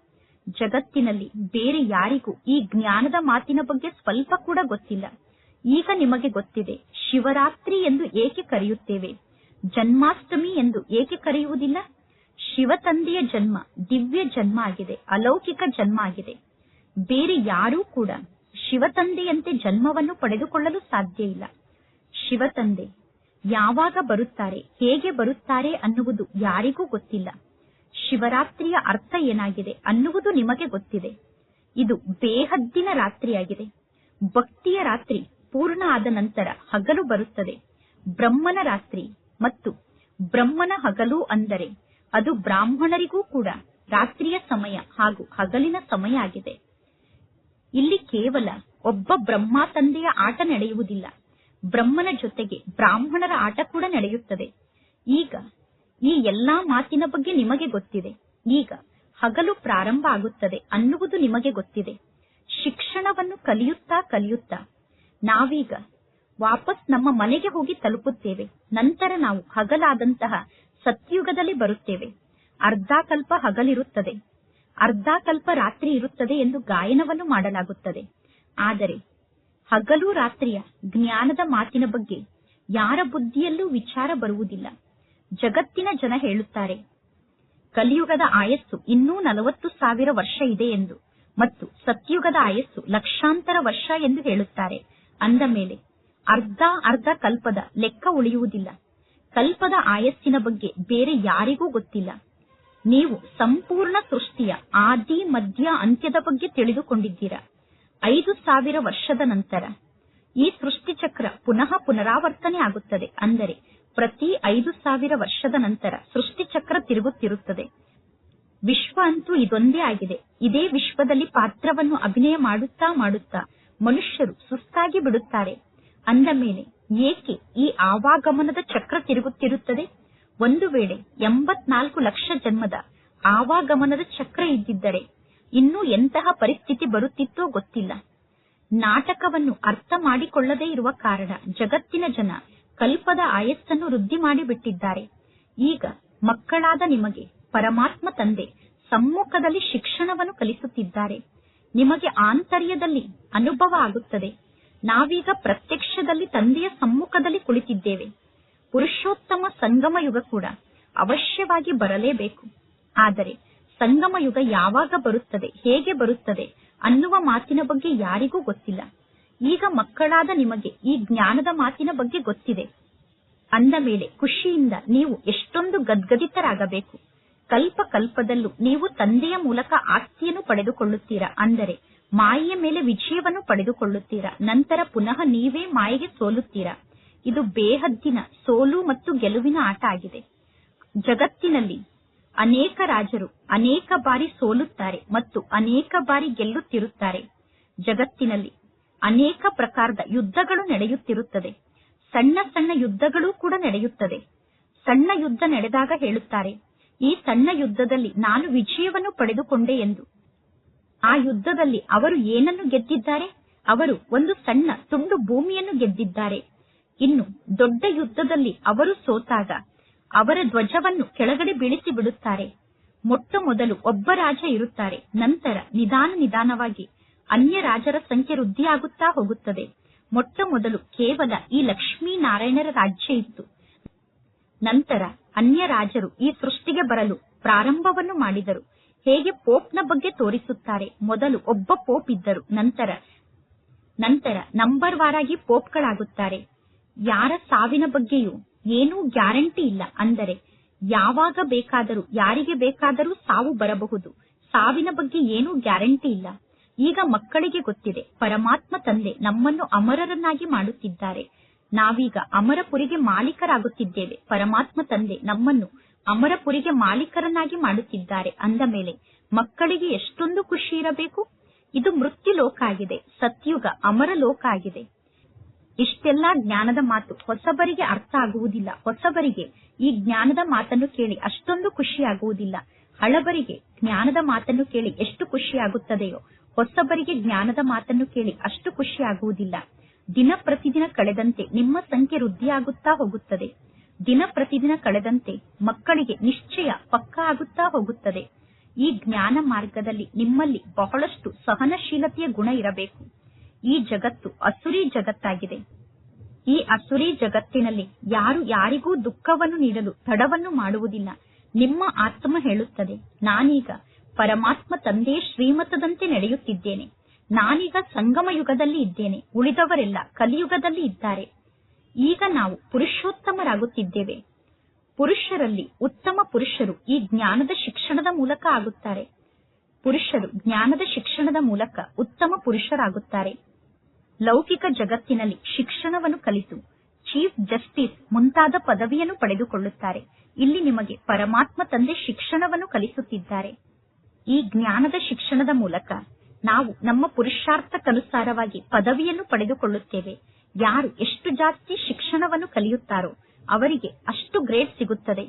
ಜಗತ್ತಿನಲ್ಲಿ ಬೇರೆ ಯಾರಿಗೂ ಈ ಜ್ಞಾನದ ಮಾತಿನ ಬಗ್ಗೆ ಸ್ವಲ್ಪ ಕೂಡ ಗೊತ್ತಿಲ್ಲ. ಈಗ ನಿಮಗೆ ಗೊತ್ತಿದೆ, ಶಿವರಾತ್ರಿ ಎಂದು ಏಕೆ ಕರೆಯುತ್ತೇವೆ? ಜನ್ಮಾಷ್ಟಮಿ ಎಂದು ಏಕೆ ಕರೆಯುವುದಿಲ್ಲ? ಶಿವತಂದೆಯ ಜನ್ಮ ದಿವ್ಯ ಜನ್ಮ ಆಗಿದೆ, ಅಲೌಕಿಕ ಜನ್ಮ ಆಗಿದೆ. ಬೇರೆ ಯಾರೂ ಕೂಡ ಶಿವತಂದೆಯಂತೆ ಜನ್ಮವನ್ನು ಪಡೆದುಕೊಳ್ಳಲು ಸಾಧ್ಯ ಇಲ್ಲ. ಶಿವತಂದೆ. ಯಾವಾಗ ಬರುತ್ತಾರೆ, ಹೇಗೆ ಬರುತ್ತಾರೆ ಅನ್ನುವುದು ಯಾರಿಗೂ ಗೊತ್ತಿಲ್ಲ. ಶಿವರಾತ್ರಿಯ ಅರ್ಥ ಏನಾಗಿದೆ ಅನ್ನುವುದು ನಿಮಗೆ ಗೊತ್ತಿದೆ. ಇದು ಬೇಹದ್ದಿನ ರಾತ್ರಿಯಾಗಿದೆ. ಭಕ್ತಿಯ ರಾತ್ರಿ ಪೂರ್ಣ ಆದ ನಂತರ ಹಗಲು ಬರುತ್ತದೆ. ಬ್ರಹ್ಮನ ರಾತ್ರಿ ಮತ್ತು ಬ್ರಹ್ಮನ ಹಗಲು ಅಂದರೆ ಅದು ಬ್ರಾಹ್ಮಣರಿಗೂ ಕೂಡ ರಾತ್ರಿಯ ಸಮಯ ಹಾಗೂ ಹಗಲಿನ ಸಮಯ ಆಗಿದೆ. ಇಲ್ಲಿ ಕೇವಲ ಒಬ್ಬ ಬ್ರಹ್ಮ ತಂದೆಯ ಆಟ ನಡೆಯುವುದಿಲ್ಲ. ಬ್ರಹ್ಮನ ಜೊತೆಗೆ ಬ್ರಾಹ್ಮಣರ ಆಟ ಕೂಡ ನಡೆಯುತ್ತದೆ. ಈಗ ಈ ಎಲ್ಲಾ ಮಾತಿನ ಬಗ್ಗೆ ನಿಮಗೆ ಗೊತ್ತಿದೆ. ಈಗ ಹಗಲು ಪ್ರಾರಂಭ ಆಗುತ್ತದೆ ಅನ್ನುವುದು ನಿಮಗೆ ಗೊತ್ತಿದೆ. ಶಿಕ್ಷಣವನ್ನು ಕಲಿಯುತ್ತಾ ಕಲಿಯುತ್ತಾ ನಾವೀಗ ವಾಪಸ್ ನಮ್ಮ ಮನೆಗೆ ಹೋಗಿ ತಲುಪುತ್ತೇವೆ. ನಂತರ ನಾವು ಹಗಲಾದಂತಹ ಸತ್ಯುಗದಲ್ಲಿ ಬರುತ್ತೇವೆ. ಅರ್ಧ ಕಲ್ಪ ಹಗಲಿರುತ್ತದೆ. ಅರ್ಧ ಕಲ್ಪ ರಾತ್ರಿ ಇರುತ್ತದೆ ಎಂದು ಗಾಯನವನ್ನು ಮಾಡಲಾಗುತ್ತದೆ. ಆದರೆ ಹಗಲು ರಾತ್ರಿಯ ಜ್ಞಾನದ ಮಾತಿನ ಬಗ್ಗೆ ಯಾರ ಬುದ್ಧಿಯಲ್ಲೂ ವಿಚಾರ ಬರುವುದಿಲ್ಲ. ಜಗತ್ತಿನ ಜನ ಹೇಳುತ್ತಾರೆ, ಕಲಿಯುಗದ ಆಯಸ್ಸು ಇನ್ನೂ ನಲವತ್ತು ಸಾವಿರ ವರ್ಷ ಇದೆ ಎಂದು ಮತ್ತು ಸತ್ಯುಗದ ಆಯಸ್ಸು ಲಕ್ಷಾಂತರ ವರ್ಷ ಎಂದು ಹೇಳುತ್ತಾರೆ. ಅಂದ ಮೇಲೆ, ಅರ್ಧ ಅರ್ಧ ಕಲ್ಪದ ಲೆಕ್ಕ ಉಳಿಯುವುದಿಲ್ಲ. ಕಲ್ಪದ ಆಯಸ್ಸಿನ ಬಗ್ಗೆ ಬೇರೆ ಯಾರಿಗೂ ಗೊತ್ತಿಲ್ಲ. ನೀವು ಸಂಪೂರ್ಣ ಸೃಷ್ಟಿಯ ಆದಿ, ಮಧ್ಯ, ಅಂತ್ಯದ ಬಗ್ಗೆ ತಿಳಿದುಕೊಂಡಿದ್ದೀರಾ? ಐದು ಸಾವಿರ ವರ್ಷದ ನಂತರ ಈ ಸೃಷ್ಟಿ ಚಕ್ರ ಪುನಃ ಪುನರಾವರ್ತನೆ ಆಗುತ್ತದೆ. ಅಂದರೆ ಪ್ರತಿ ಐದು ಸಾವಿರ ವರ್ಷದ ನಂತರ ಸೃಷ್ಟಿ ಚಕ್ರ ತಿರುಗುತ್ತಿರುತ್ತದೆ. ವಿಶ್ವ ಅಂತೂ ಇದೊಂದೇ ಆಗಿದೆ. ಇದೇ ವಿಶ್ವದಲ್ಲಿ ಪಾತ್ರವನ್ನು ಅಭಿನಯ ಮಾಡುತ್ತಾ ಮಾಡುತ್ತಾ ಮನುಷ್ಯರು ಸುಸ್ತಾಗಿ ಬಿಡುತ್ತಾರೆ. ಅಂದ ಮೇಲೆ ಏಕೆ ಈ ಆವಾಗಮನದ ಚಕ್ರ ತಿರುಗುತ್ತಿರುತ್ತದೆ? ಒಂದು ವೇಳೆ ಎಂಬತ್ನಾಲ್ಕು ಲಕ್ಷ ಜನ್ಮದ ಆವಾಗಮನದ ಚಕ್ರ ಇದ್ದಿದ್ದರೆ ಇನ್ನೂ ಎಂತಹ ಪರಿಸ್ಥಿತಿ ಬರುತ್ತಿತ್ತೋ ಗೊತ್ತಿಲ್ಲ. ನಾಟಕವನ್ನು ಅರ್ಥ ಮಾಡಿಕೊಳ್ಳದೇ ಇರುವ ಕಾರಣ ಜಗತ್ತಿನ ಜನ ಕಲ್ಪದ ಆಯಸ್ಸನ್ನು ವೃದ್ಧಿ ಮಾಡಿಬಿಟ್ಟಿದ್ದಾರೆ. ಈಗ ಮಕ್ಕಳಾದ ನಿಮಗೆ ಪರಮಾತ್ಮ ತಂದೆ ಸಮ್ಮುಖದಲ್ಲಿ ಶಿಕ್ಷಣವನ್ನು ಕಲಿಸುತ್ತಿದ್ದಾರೆ. ನಿಮಗೆ ಆಂತರ್ಯದಲ್ಲಿ ಅನುಭವ ಆಗುತ್ತದೆ. ನಾವೀಗ ಪ್ರತ್ಯಕ್ಷದಲ್ಲಿ ತಂದೆಯ ಸಮ್ಮುಖದಲ್ಲಿ ಕುಳಿತಿದ್ದೇವೆ. ಪುರುಷೋತ್ತಮ ಸಂಗಮ ಯುಗ ಕೂಡ ಅವಶ್ಯವಾಗಿ ಬರಲೇಬೇಕು. ಆದರೆ ಸಂಗಮ ಯುಗ ಯಾವಾಗ ಬರುತ್ತದೆ, ಹೇಗೆ ಬರುತ್ತದೆ ಅನ್ನುವ ಮಾತಿನ ಬಗ್ಗೆ ಯಾರಿಗೂ ಗೊತ್ತಿಲ್ಲ. ಈಗ ಮಕ್ಕಳಾದ ನಿಮಗೆ ಈ ಜ್ಞಾನದ ಮಾತಿನ ಬಗ್ಗೆ ಗೊತ್ತಿದೆ. ಅಂದ ಮೇಲೆ ಖುಷಿಯಿಂದ ನೀವು ಎಷ್ಟೊಂದು ಗದ್ಗದಿತರಾಗಬೇಕು. ಕಲ್ಪ ಕಲ್ಪದಲ್ಲೂ ನೀವು ತಂದೆಯ ಮೂಲಕ ಆಸ್ತಿಯನ್ನು ಪಡೆದುಕೊಳ್ಳುತ್ತೀರಾ? ಅಂದರೆ ಮಾಯೆಯ ಮೇಲೆ ವಿಜಯವನ್ನು ಪಡೆದುಕೊಳ್ಳುತ್ತೀರಾ? ನಂತರ ಪುನಃ ನೀವೇ ಮಾಯೆಗೆ ಸೋಲುತ್ತೀರಾ? ಇದು ಬೇಹದ್ದಿನ, ಸೋಲು ಮತ್ತು ಗೆಲುವಿನ ಆಟ ಆಗಿದೆ. ಜಗತ್ತಿನಲ್ಲಿ ಅನೇಕ ರಾಜರು ಅನೇಕ ಬಾರಿ ಸೋಲುತ್ತಾರೆ ಮತ್ತು ಅನೇಕ ಬಾರಿ ಗೆಲ್ಲುತ್ತಿರುತ್ತಾರೆ. ಜಗತ್ತಿನಲ್ಲಿ ಅನೇಕ ಪ್ರಕಾರದ ಯುದ್ಧಗಳು ನಡೆಯುತ್ತಿರುತ್ತದೆ. ಸಣ್ಣ ಸಣ್ಣ ಯುದ್ಧಗಳೂ ಕೂಡ ನಡೆಯುತ್ತದೆ. ಸಣ್ಣ ಯುದ್ಧ ನಡೆದಾಗ ಹೇಳುತ್ತಾರೆ, ಈ ಸಣ್ಣ ಯುದ್ಧದಲ್ಲಿ ನಾನು ವಿಜಯವನ್ನು ಪಡೆದುಕೊಂಡೆ ಎಂದು. ಆ ಯುದ್ಧದಲ್ಲಿ ಅವರು ಏನನ್ನು ಗೆದ್ದಿದ್ದಾರೆ? ಅವರು ಒಂದು ಸಣ್ಣ ತುಂಡು ಭೂಮಿಯನ್ನು ಗೆದ್ದಿದ್ದಾರೆ. ಇನ್ನು ದೊಡ್ಡ ಯುದ್ಧದಲ್ಲಿ ಅವರು ಸೋತಾಗ ಅವರ ಧ್ವಜವನ್ನು ಕೆಳಗಡೆ ಬೀಳಿಸಿ ಬಿಡುತ್ತಾರೆ. ಮೊಟ್ಟ ಮೊದಲು ಒಬ್ಬ ರಾಜ ಇರುತ್ತಾರೆ. ನಂತರ ನಿಧಾನ ನಿಧಾನವಾಗಿ ಅನ್ಯ ರಾಜರ ಸಂಖ್ಯೆ ವೃದ್ಧಿಯಾಗುತ್ತಾ ಹೋಗುತ್ತದೆ. ಮೊಟ್ಟ ಮೊದಲು ಕೇವಲ ಈ ಲಕ್ಷ್ಮೀನಾರಾಯಣರ ರಾಜ್ಯ ಇತ್ತು. ನಂತರ ಅನ್ಯ ರಾಜರು ಈ ಸೃಷ್ಟಿಗೆ ಬರಲು ಪ್ರಾರಂಭವನ್ನು ಮಾಡಿದರು. ಹೇಗೆ ಪೋಪ್ನ ಬಗ್ಗೆ ತೋರಿಸುತ್ತಾರೆ. ಮೊದಲು ಒಬ್ಬ ಪೋಪ್ ಇದ್ದರು. ನಂತರ ನಂತರ ನಂಬರ್ ವಾರಾಗಿ ಪೋಪ್ಗಳಾಗುತ್ತಾರೆ. ಯಾರ ಸಾವಿನ ಬಗ್ಗೆಯೂ ಏನೂ ಗ್ಯಾರಂಟಿ ಇಲ್ಲ. ಅಂದರೆ ಯಾವಾಗ ಬೇಕಾದರೂ, ಯಾರಿಗೆ ಬೇಕಾದರೂ ಸಾವು ಬರಬಹುದು. ಸಾವಿನ ಬಗ್ಗೆ ಏನೂ ಗ್ಯಾರಂಟಿ ಇಲ್ಲ. ಈಗ ಮಕ್ಕಳಿಗೆ ಗೊತ್ತಿದೆ, ಪರಮಾತ್ಮ ತಂದೆ ನಮ್ಮನ್ನು ಅಮರರನ್ನಾಗಿ ಮಾಡುತ್ತಿದ್ದಾರೆ. ನಾವೀಗ ಅಮರಪುರಿಗೆ ಮಾಲೀಕರಾಗುತ್ತಿದ್ದೇವೆ. ಪರಮಾತ್ಮ ತಂದೆ ನಮ್ಮನ್ನು ಅಮರಪುರಿಗೆ ಮಾಲೀಕರನ್ನಾಗಿ ಮಾಡುತ್ತಿದ್ದಾರೆ. ಅಂದ ಮೇಲೆ ಮಕ್ಕಳಿಗೆ ಎಷ್ಟೊಂದು ಖುಷಿ ಇರಬೇಕು? ಇದು ಮೃತ್ಯು ಲೋಕ ಆಗಿದೆ, ಸತ್ಯುಗ ಅಮರ ಲೋಕ ಆಗಿದೆ. ಇಷ್ಟೆಲ್ಲಾ ಜ್ಞಾನದ ಮಾತು ಹೊಸಬರಿಗೆ ಅರ್ಥ ಆಗುವುದಿಲ್ಲ. ಹೊಸಬರಿಗೆ ಈ ಜ್ಞಾನದ ಮಾತನ್ನು ಕೇಳಿ ಅಷ್ಟೊಂದು ಖುಷಿಯಾಗುವುದಿಲ್ಲ. ಹಳಬರಿಗೆ ಜ್ಞಾನದ ಮಾತನ್ನು ಕೇಳಿ ಎಷ್ಟು ಖುಷಿಯಾಗುತ್ತದೆಯೋ, ಹೊಸಬರಿಗೆ ಜ್ಞಾನದ ಮಾತನ್ನು ಕೇಳಿ ಅಷ್ಟು ಖುಷಿಯಾಗುವುದಿಲ್ಲ. ದಿನ ಪ್ರತಿದಿನ ಕಳೆದಂತೆ ನಿಮ್ಮ ಸಂಖ್ಯೆ ವೃದ್ಧಿಯಾಗುತ್ತಾ ಹೋಗುತ್ತದೆ. ದಿನ ಪ್ರತಿದಿನ ಕಳೆದಂತೆ ಮಕ್ಕಳಿಗೆ ನಿಶ್ಚಯ ಪಕ್ಕ ಆಗುತ್ತಾ ಹೋಗುತ್ತದೆ. ಈ ಜ್ಞಾನ ಮಾರ್ಗದಲ್ಲಿ ನಿಮ್ಮಲ್ಲಿ ಬಹಳಷ್ಟು ಸಹನಶೀಲತೆಯ ಗುಣ ಇರಬೇಕು. ಈ ಜಗತ್ತು ಅಸುರಿ ಜಗತ್ತಾಗಿದೆ. ಈ ಅಸುರಿ ಜಗತ್ತಿನಲ್ಲಿ ಯಾರು ಯಾರಿಗೂ ದುಃಖವನ್ನು ನೀಡಲು ತಡವನ್ನು ಮಾಡುವುದಿಲ್ಲ. ನಿಮ್ಮ ಆತ್ಮ ಹೇಳುತ್ತದೆ, ನಾನೀಗ ಪರಮಾತ್ಮ ತಂದೆ ಶ್ರೀಮತದಂತೆ ನಡೆಯುತ್ತಿದ್ದೇನೆ. ನಾನೀಗ ಸಂಗಮ ಯುಗದಲ್ಲಿ ಇದ್ದೇನೆ, ಉಳಿದವರೆಲ್ಲ ಕಲಿಯುಗದಲ್ಲಿ ಇದ್ದಾರೆ. ಈಗ ನಾವು ಪುರುಷೋತ್ತಮರಾಗುತ್ತಿದ್ದೇವೆ. ಪುರುಷರಲ್ಲಿ ಉತ್ತಮ ಪುರುಷರು ಈ ಜ್ಞಾನದ ಶಿಕ್ಷಣದ ಮೂಲಕ ಆಗುತ್ತಾರೆ. ಪುರುಷರು ಜ್ಞಾನದ ಶಿಕ್ಷಣದ ಮೂಲಕ ಉತ್ತಮ ಪುರುಷರಾಗುತ್ತಾರೆ. ಲೌಕಿಕ ಜಗತ್ತಿನಲ್ಲಿ ಶಿಕ್ಷಣವನ್ನು ಕಲಿತು ಚೀಫ್ ಜಸ್ಟಿಸ್ ಮುಂತಾದ ಪದವಿಯನ್ನು ಪಡೆದುಕೊಳ್ಳುತ್ತಾರೆ. ಇಲ್ಲಿ ನಿಮಗೆ ಪರಮಾತ್ಮ ತಂದೆ ಶಿಕ್ಷಣವನ್ನು ಕಲಿಸುತ್ತಿದ್ದಾರೆ. ಈ ಜ್ಞಾನದ ಶಿಕ್ಷಣದ ಮೂಲಕ ನಾವು ನಮ್ಮ ಪುರುಷಾರ್ಥಕ್ಕನುಸಾರವಾಗಿ ಪದವಿಯನ್ನು ಪಡೆದುಕೊಳ್ಳುತ್ತೇವೆ. ಯಾರು ಎಷ್ಟು ಜಾಸ್ತಿ ಶಿಕ್ಷಣವನ್ನು ಕಲಿಯುತ್ತಾರೋ ಅವರಿಗೆ ಅಷ್ಟು ಗ್ರೇಡ್ ಸಿಗುತ್ತದೆ.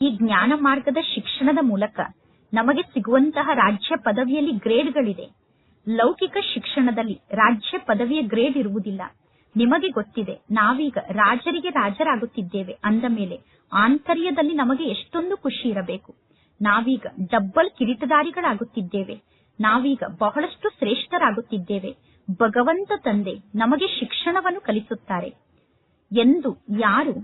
ಈ ಜ್ಞಾನ ಮಾರ್ಗದ ಶಿಕ್ಷಣದ ಮೂಲಕ ನಮಗೆ ಸಿಗುವಂತಹ ರಾಜ್ಯ ಪದವಿಯಲ್ಲಿ ಗ್ರೇಡ್ಗಳಿದೆ. ಲೌಕಿಕ ಶಿಕ್ಷಣದಲ್ಲಿ ರಾಜ್ಯ ಪದವಿಯ ಗ್ರೇಡ್ ಇರುವುದಿಲ್ಲ. ನಿಮಗೆ ಗೊತ್ತಿದೆ, ನಾವೀಗ ರಾಜರಿಗೆ ರಾಜರಾಗುತ್ತಿದ್ದೇವೆ ಅಂದ ಮೇಲೆ ಆಂತರ್ಯದಲ್ಲಿ ನಮಗೆ ಎಷ್ಟೊಂದು ಖುಷಿ ಇರಬೇಕು. ನಾವೀಗ ಡಬ್ಬಲ್ ಕಿರೀಟದಾರಿಗಳಾಗುತ್ತಿದ್ದೇವೆ ನಾವೀಗ ಬಹಳಷ್ಟು ಶ್ರೇಷ್ಠರಾಗುತ್ತಿದ್ದೇವೆ. ಭಗವಂತ ತಂದೆ ನಮಗೆ ಶಿಕ್ಷಣವನ್ನು ಕಲಿಸುತ್ತಾರೆ. ಎಂದು ಯಾರು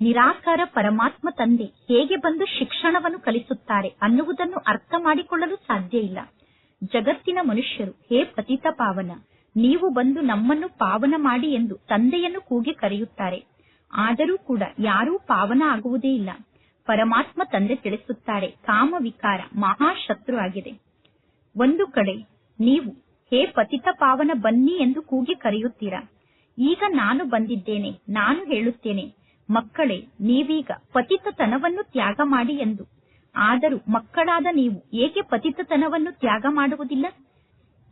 ನಿರಾಕಾರ ಪರಮಾತ್ಮ ತಂದೆ ಹೇಗೆ ಬಂದು ಶಿಕ್ಷಣವನ್ನು ಕಲಿಸುತ್ತಾರೆ ಅನ್ನುವುದನ್ನು ಅರ್ಥ ಮಾಡಿಕೊಳ್ಳಲು ಸಾಧ್ಯ ಇಲ್ಲ. ಜಗತ್ತಿನ ಮನುಷ್ಯರು, ಹೇ ಪತಿತ ಪಾವನ, ನೀವು ಬಂದು ನಮ್ಮನ್ನು ಪಾವನ ಮಾಡಿ ಎಂದು ತಂದೆಯನ್ನು ಕೂಗಿ ಕರೆಯುತ್ತಾರೆ. ಆದರೂ ಕೂಡ ಯಾರೂ ಪಾವನ ಆಗುವುದೇ ಇಲ್ಲ. ಪರಮಾತ್ಮ ತಂದೆ ತಿಳಿಸುತ್ತಾರೆ, ಕಾಮ ವಿಕಾರ ಮಹಾಶತ್ರು ಆಗಿದೆ. ಒಂದು ಕಡೆ, ನೀವು, ಹೇ ಪತಿತ ಪಾವನ ಬನ್ನಿ ಎಂದು ಕೂಗಿ ಕರೆಯುತ್ತೀರಾ? ಈಗ ನಾನು ಬಂದಿದ್ದೇನೆ, ನಾನು ಹೇಳುತ್ತೇನೆ, ಮಕ್ಕಳೇ, ನೀವೀಗ ಪತಿತತನವನ್ನು ತ್ಯಾಗ ಮಾಡಿ ಎಂದು. ಆದರೂ ಮಕ್ಕಳಾದ ನೀವು ಏಕೆ ಪತಿತತನವನ್ನು ತ್ಯಾಗ ಮಾಡುವುದಿಲ್ಲ?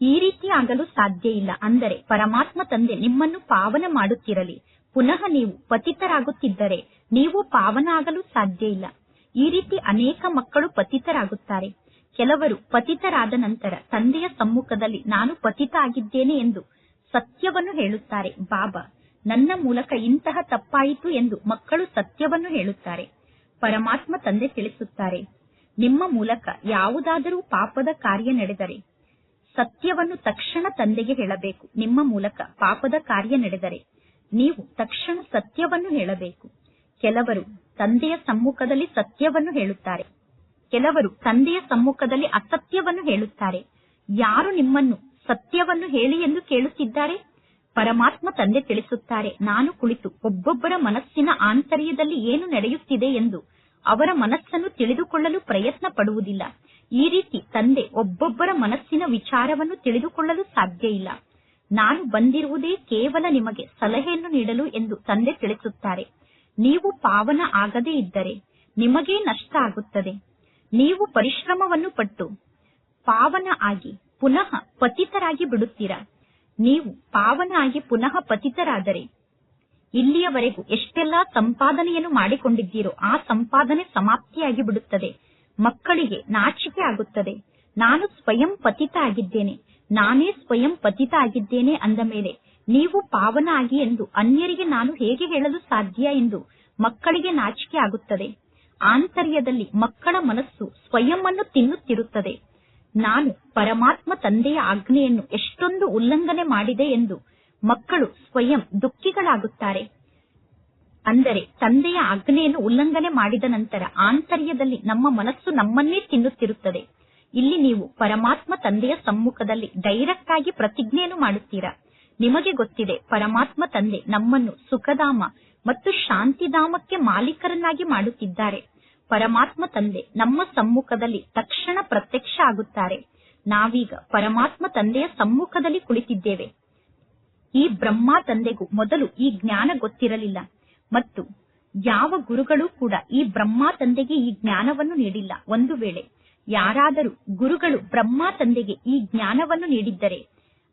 ಈ ರೀತಿ ಆಗಲು ಸಾಧ್ಯ ಇಲ್ಲ. ಅಂದರೆ ಪರಮಾತ್ಮ ತಂದೆ ನಿಮ್ಮನ್ನು ಪಾವನ ಮಾಡುತ್ತಿರಲಿ. ಪುನಃ ನೀವು ಪತಿತರಾಗುತ್ತಿದ್ದರೆ ನೀವು ಪಾವನ ಆಗಲು ಸಾಧ್ಯ ಇಲ್ಲ. ಈ ರೀತಿ ಅನೇಕ ಮಕ್ಕಳು ಪತಿತರಾಗುತ್ತಾರೆ. ಕೆಲವರು ಪತಿತರಾದ ನಂತರ ತಂದೆಯ ಸಮ್ಮುಖದಲ್ಲಿ ನಾನು ಪತಿತ ಆಗಿದ್ದೇನೆ ಎಂದು ಸತ್ಯವನ್ನು ಹೇಳುತ್ತಾರೆ. ಬಾಬಾ, ನನ್ನ ಮೂಲಕ ಇಂತಹ ತಪ್ಪಾಯಿತು ಎಂದು ಮಕ್ಕಳು ಸತ್ಯವನ್ನು ಹೇಳುತ್ತಾರೆ. ಪರಮಾತ್ಮ ತಂದೆ ತಿಳಿಸುತ್ತಾರೆ. ನಿಮ್ಮ ಮೂಲಕ ಯಾವುದಾದರೂ ಪಾಪದ ಕಾರ್ಯ ನಡೆದರೆ ಸತ್ಯವನ್ನು ತಕ್ಷಣ ತಂದೆಗೆ ಹೇಳಬೇಕು. ನಿಮ್ಮ ಮೂಲಕ ಪಾಪದ ಕಾರ್ಯ ನಡೆದರೆ ನೀವು ತಕ್ಷಣ ಸತ್ಯವನ್ನು ಹೇಳಬೇಕು. ಕೆಲವರು ತಂದೆಯ ಸಮ್ಮುಖದಲ್ಲಿ ಸತ್ಯವನ್ನು ಹೇಳುತ್ತಾರೆ. ಕೆಲವರು ತಂದೆಯ ಸಮ್ಮುಖದಲ್ಲಿ ಅಸತ್ಯವನ್ನು ಹೇಳುತ್ತಾರೆ. ಯಾರು ನಿಮ್ಮನ್ನು ಸತ್ಯವನ್ನು ಹೇಳಿ ಎಂದು ಕೇಳುತ್ತಿದ್ದಾರೆ? ಪರಮಾತ್ಮ ತಂದೆ ತಿಳಿಸುತ್ತಾರೆ, ನಾನು ಕುಳಿತು ಒಬ್ಬೊಬ್ಬರ ಮನಸ್ಸಿನ ಆಂತರ್ಯದಲ್ಲಿ ಏನು ನಡೆಯುತ್ತಿದೆ ಎಂದು ಅವರ ಮನಸ್ಸನ್ನು ತಿಳಿದುಕೊಳ್ಳಲು ಪ್ರಯತ್ನ ಪಡುವುದಿಲ್ಲ ಈ ರೀತಿ ತಂದೆ ಒಬ್ಬೊಬ್ಬರ ಮನಸ್ಸಿನ ವಿಚಾರವನ್ನು ತಿಳಿದುಕೊಳ್ಳಲು ಸಾಧ್ಯ ಇಲ್ಲ. ನಾನು ಬಂದಿರುವುದೇ ಕೇವಲ ನಿಮಗೆ ಸಲಹೆಯನ್ನು ನೀಡಲು ಎಂದು ತಂದೆ ತಿಳಿಸುತ್ತಾರೆ. ನೀವು ಪಾವನ ಆಗದೇ ಇದ್ದರೆ ನಿಮಗೇ ನಷ್ಟ ಆಗುತ್ತದೆ. ನೀವು ಪರಿಶ್ರಮವನ್ನು ಪಟ್ಟು ಪಾವನ ಆಗಿ ಪುನಃ ಪತಿತರಾಗಿ ಬಿಡುತ್ತೀರಾ? ನೀವು ಪಾವನಾಗಿ ಪುನಃ ಪತಿತರಾದರೆ ಇಲ್ಲಿಯವರೆಗೂ ಎಷ್ಟೆಲ್ಲಾ ಸಂಪಾದನೆಯನ್ನು ಮಾಡಿಕೊಂಡಿದ್ದೀರೋ ಆ ಸಂಪಾದನೆ ಸಮಾಪ್ತಿಯಾಗಿ ಬಿಡುತ್ತದೆ. ಮಕ್ಕಳಿಗೆ ನಾಚಿಕೆ ಆಗುತ್ತದೆ. ನಾನು ಸ್ವಯಂ ಪತಿತ ಆಗಿದ್ದೇನೆ ನಾನೇ ಸ್ವಯಂ ಪತಿತ ಆಗಿದ್ದೇನೆ ಅಂದ ಮೇಲೆ ನೀವು ಪಾವನ ಆಗಿ ಎಂದು ಅನ್ಯರಿಗೆ ನಾನು ಹೇಗೆ ಹೇಳಲು ಸಾಧ್ಯ ಎಂದು ಮಕ್ಕಳಿಗೆ ನಾಚಿಕೆ ಆಗುತ್ತದೆ. ಆಂತರ್ಯದಲ್ಲಿ ಮಕ್ಕಳ ಮನಸ್ಸು ಸ್ವಯಂ ಅನ್ನು ತಿನ್ನುತ್ತಿರುತ್ತದೆ. ನಾನು ಪರಮಾತ್ಮ ತಂದೆಯ ಆಜ್ಞೆಯನ್ನು ಎಷ್ಟೊಂದು ಉಲ್ಲಂಘನೆ ಮಾಡಿದೆ ಎಂದು ಮಕ್ಕಳು ಸ್ವಯಂ ದುಃಖಿಗಳಾಗುತ್ತಾರೆ. ಅಂದರೆ ತಂದೆಯ ಆಜ್ಞೆಯನ್ನು ಉಲ್ಲಂಘನೆ ಮಾಡಿದ ನಂತರ ಆಂತರ್ಯದಲ್ಲಿ ನಮ್ಮ ಮನಸ್ಸು ನಮ್ಮನ್ನೇ ತಿನ್ನುತ್ತಿರುತ್ತದೆ. ಇಲ್ಲಿ ನೀವು ಪರಮಾತ್ಮ ತಂದೆಯ ಸಮ್ಮುಖದಲ್ಲಿ ಡೈರೆಕ್ಟ್ ಆಗಿ ಪ್ರತಿಜ್ಞೆಯನ್ನು ಮಾಡುತ್ತೀರಾ? ನಿಮಗೆ ಗೊತ್ತಿದೆ, ಪರಮಾತ್ಮ ತಂದೆ ನಮ್ಮನ್ನು ಸುಖಧಾಮ ಮತ್ತು ಶಾಂತಿಧಾಮಕ್ಕೆ ಮಾಲೀಕರನ್ನಾಗಿ ಮಾಡುತ್ತಿದ್ದಾರೆ. ಪರಮಾತ್ಮ ತಂದೆ ನಮ್ಮ ಸಮ್ಮುಖದಲ್ಲಿ ತಕ್ಷಣ ಪ್ರತ್ಯಕ್ಷ ಆಗುತ್ತಾರೆ. ನಾವೀಗ ಪರಮಾತ್ಮ ತಂದೆಯ ಸಮ್ಮುಖದಲ್ಲಿ ಕುಳಿತಿದ್ದೇವೆ. ಈ ಬ್ರಹ್ಮ ತಂದೆಗೂ ಮೊದಲು ಈ ಜ್ಞಾನ ಗೊತ್ತಿರಲಿಲ್ಲ. ಮತ್ತು ಯಾವ ಗುರುಗಳು ಕೂಡ ಈ ಬ್ರಹ್ಮ ತಂದೆಗೆ ಈ ಜ್ಞಾನವನ್ನು ನೀಡಿಲ್ಲ. ಒಂದು ವೇಳೆ ಯಾರಾದರೂ ಗುರುಗಳು ಬ್ರಹ್ಮ ತಂದೆಗೆ ಈ ಜ್ಞಾನವನ್ನು ನೀಡಿದ್ದರೆ,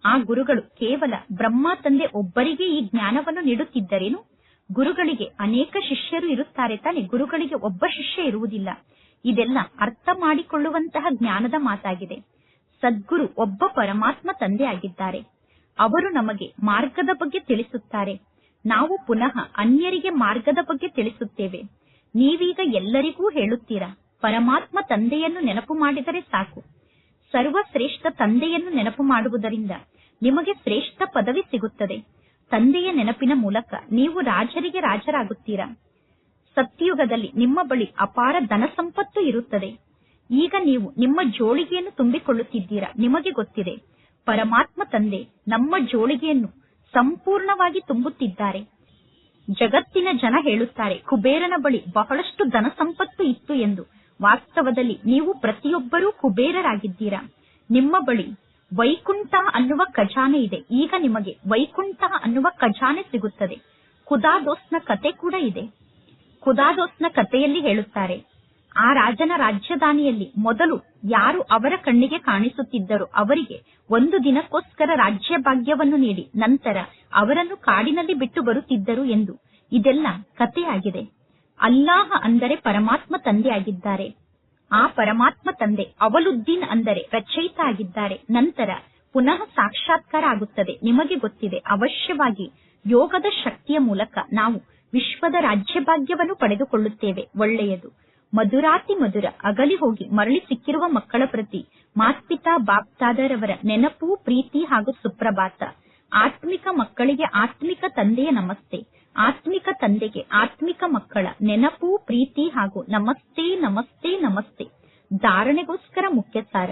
ಆ ಗುರುಗಳು ಕೇವಲ ಬ್ರಹ್ಮ ತಂದೆ ಒಬ್ಬರಿಗೆ ಈ ಜ್ಞಾನವನ್ನು ನೀಡುತ್ತಿದ್ದರೇನು? ಗುರುಗಳಿಗೆ ಅನೇಕ ಶಿಷ್ಯರು ಇರುತ್ತಾರೆ ತಾನೆ, ಗುರುಗಳಿಗೆ ಒಬ್ಬ ಶಿಷ್ಯ ಇರುವುದಿಲ್ಲ. ಇದೆಲ್ಲ ಅರ್ಥ ಮಾಡಿಕೊಳ್ಳುವಂತಹ ಜ್ಞಾನದ ಮಾತಾಗಿದೆ. ಸದ್ಗುರು ಒಬ್ಬ ಪರಮಾತ್ಮ ತಂದೆ ಆಗಿದ್ದಾರೆ. ಅವರು ನಮಗೆ ಮಾರ್ಗದ ಬಗ್ಗೆ ತಿಳಿಸುತ್ತಾರೆ. ನಾವು ಪುನಃ ಅನ್ಯರಿಗೆ ಮಾರ್ಗದ ಬಗ್ಗೆ ತಿಳಿಸುತ್ತೇವೆ. ನೀವೀಗ ಎಲ್ಲರಿಗೂ ಹೇಳುತ್ತೀರಾ, ಪರಮಾತ್ಮ ತಂದೆಯನ್ನು ನೆನಪು ಮಾಡಿದರೆ ಸಾಕು. ಸರ್ವಶ್ರೇಷ್ಠ ತಂದೆಯನ್ನು ನೆನಪು ಮಾಡುವುದರಿಂದ ನಿಮಗೆ ಶ್ರೇಷ್ಠ ಪದವಿ ಸಿಗುತ್ತದೆ. ತಂದೆಯ ನೆನಪಿನ ಮೂಲಕ ನೀವು ರಾಜರಿಗೆ ರಾಜರಾಗುತ್ತೀರಾ? ಸತ್ಯಯುಗದಲ್ಲಿ ನಿಮ್ಮ ಬಳಿ ಅಪಾರ ಧನ ಸಂಪತ್ತು ಇರುತ್ತದೆ. ಈಗ ನೀವು ನಿಮ್ಮ ಜೋಳಿಗೆಯನ್ನು ತುಂಬಿಕೊಳ್ಳುತ್ತಿದ್ದೀರಾ? ನಿಮಗೆ ಗೊತ್ತಿದೆ. ಪರಮಾತ್ಮ ತಂದೆ ನಮ್ಮ ಜೋಳಿಗೆಯನ್ನು ಸಂಪೂರ್ಣವಾಗಿ ತುಂಬುತ್ತಿದ್ದಾರೆ. ಜಗತ್ತಿನ ಜನ ಹೇಳುತ್ತಾರೆ, ಕುಬೇರನ ಬಳಿ ಬಹಳಷ್ಟು ಧನ ಸಂಪತ್ತು ಇತ್ತು ಎಂದು. ವಾಸ್ತವದಲ್ಲಿ ನೀವು ಪ್ರತಿಯೊಬ್ಬರೂ ಕುಬೇರರಾಗಿದ್ದೀರಾ? ನಿಮ್ಮ ಬಳಿ ವೈಕುಂಠ ಅನ್ನುವ ಖಜಾನೆ ಇದೆ. ಈಗ ನಿಮಗೆ ವೈಕುಂಠ ಅನ್ನುವ ಖಜಾನೆ ಸಿಗುತ್ತದೆ. ಖುದಾದೋಸ್ನ ಕತೆ ಕೂಡ ಇದೆ. ಖುದಾದೋಸ್ನ ಕಥೆಯಲ್ಲಿ ಹೇಳುತ್ತಾರೆ, ಆ ರಾಜನ ರಾಜಧಾನಿಯಲ್ಲಿ ಮೊದಲು ಯಾರು ಅವರ ಕಣ್ಣಿಗೆ ಕಾಣಿಸುತ್ತಿದ್ದರೋ ಅವರಿಗೆ ಒಂದು ದಿನಕ್ಕೋಸ್ಕರ ರಾಜ್ಯ ಭಾಗ್ಯವನ್ನು ನೀಡಿ, ನಂತರ ಅವರನ್ನು ಕಾಡಿನಲ್ಲಿ ಬಿಟ್ಟು ಬರುತ್ತಿದ್ದರು ಎಂದು. ಇದೆಲ್ಲ ಕಥೆಯಾಗಿದೆ. ಅಲ್ಲಾಹ ಅಂದರೆ ಪರಮಾತ್ಮ ತಂದೆ ಆಗಿದ್ದಾರೆ ಆ ಪರಮಾತ್ಮ ತಂದೆ ಅವಲುದ್ದೀನ್ ಅಂದರೆ ರಚಯಿತ ಆಗಿದ್ದಾರೆ ನಂತರ ಪುನಃ ಸಾಕ್ಷಾತ್ಕಾರ ಆಗುತ್ತದೆ. ನಿಮಗೆ ಗೊತ್ತಿದೆ, ಅವಶ್ಯವಾಗಿ ಯೋಗದ ಶಕ್ತಿಯ ಮೂಲಕ ನಾವು ವಿಶ್ವದ ರಾಜ್ಯಭಾಗ್ಯವನ್ನು ಪಡೆದುಕೊಳ್ಳುತ್ತೇವೆ. ಒಳ್ಳೆಯದು. ಮಧುರಾತಿ ಮಧುರ, ಅಗಲಿ ಹೋಗಿ ಮರಳಿ ಸಿಕ್ಕಿರುವ ಮಕ್ಕಳ ಪ್ರತಿ ಮಾತ್ಪಿತಾ ಬಾಪ್ತಾದರವರ ನೆನಪು, ಪ್ರೀತಿ ಹಾಗೂ ಸುಪ್ರಭಾತ. ಆತ್ಮಿಕ ಮಕ್ಕಳಿಗೆ ಆತ್ಮಿಕ ತಂದೆಯ ನಮಸ್ತೆ. ಆತ್ಮಿಕ ತಂದೆಗೆ, ಆತ್ಮಿಕ ಮಕ್ಕಳ ನೆನಪು, ಪ್ರೀತಿ ಹಾಗೂ ನಮಸ್ತೆ ನಮಸ್ತೆ ನಮಸ್ತೆ. ಧಾರಣೆಗೋಸ್ಕರ ಮುಖ್ಯ ಸಾರ.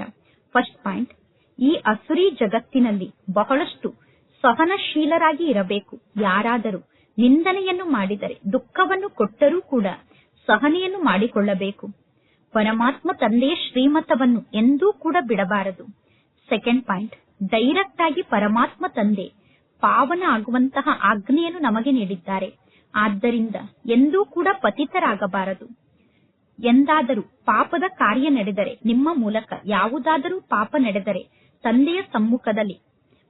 ಫಸ್ಟ್ ಪಾಯಿಂಟ್ ಈ ಅಸುರಿ ಜಗತ್ತಿನಲ್ಲಿ ಬಹಳಷ್ಟು ಸಹನಶೀಲರಾಗಿ ಇರಬೇಕು. ಯಾರಾದರೂ ನಿಂದನೆಯನ್ನು ಮಾಡಿದರೆ, ದುಃಖವನ್ನು ಕೊಟ್ಟರೂ ಕೂಡ ಸಹನೆಯನ್ನು ಮಾಡಿಕೊಳ್ಳಬೇಕು. ಪರಮಾತ್ಮ ತಂದೆಯ ಶ್ರೀಮತವನ್ನು ಎಂದೂ ಕೂಡ ಬಿಡಬಾರದು. ಸೆಕೆಂಡ್ ಪಾಯಿಂಟ್ ಡೈರೆಕ್ಟ್ ಆಗಿ ಪರಮಾತ್ಮ ತಂದೆ ಪಾವನ ಆಗುವಂತಹ ಆಜ್ಞೆಯನ್ನು ನಮಗೆ ನೀಡಿದ್ದಾರೆ. ಆದ್ದರಿಂದ ಎಂದೂ ಕೂಡ ಪತಿತರಾಗಬಾರದು. ಎಂದಾದರೂ ಪಾಪದ ಕಾರ್ಯ ನಡೆದರೆ, ನಿಮ್ಮ ಮೂಲಕ ಯಾವುದಾದರೂ ಪಾಪ ನಡೆದರೆ ತಂದೆಯ ಸಮ್ಮುಖದಲ್ಲಿ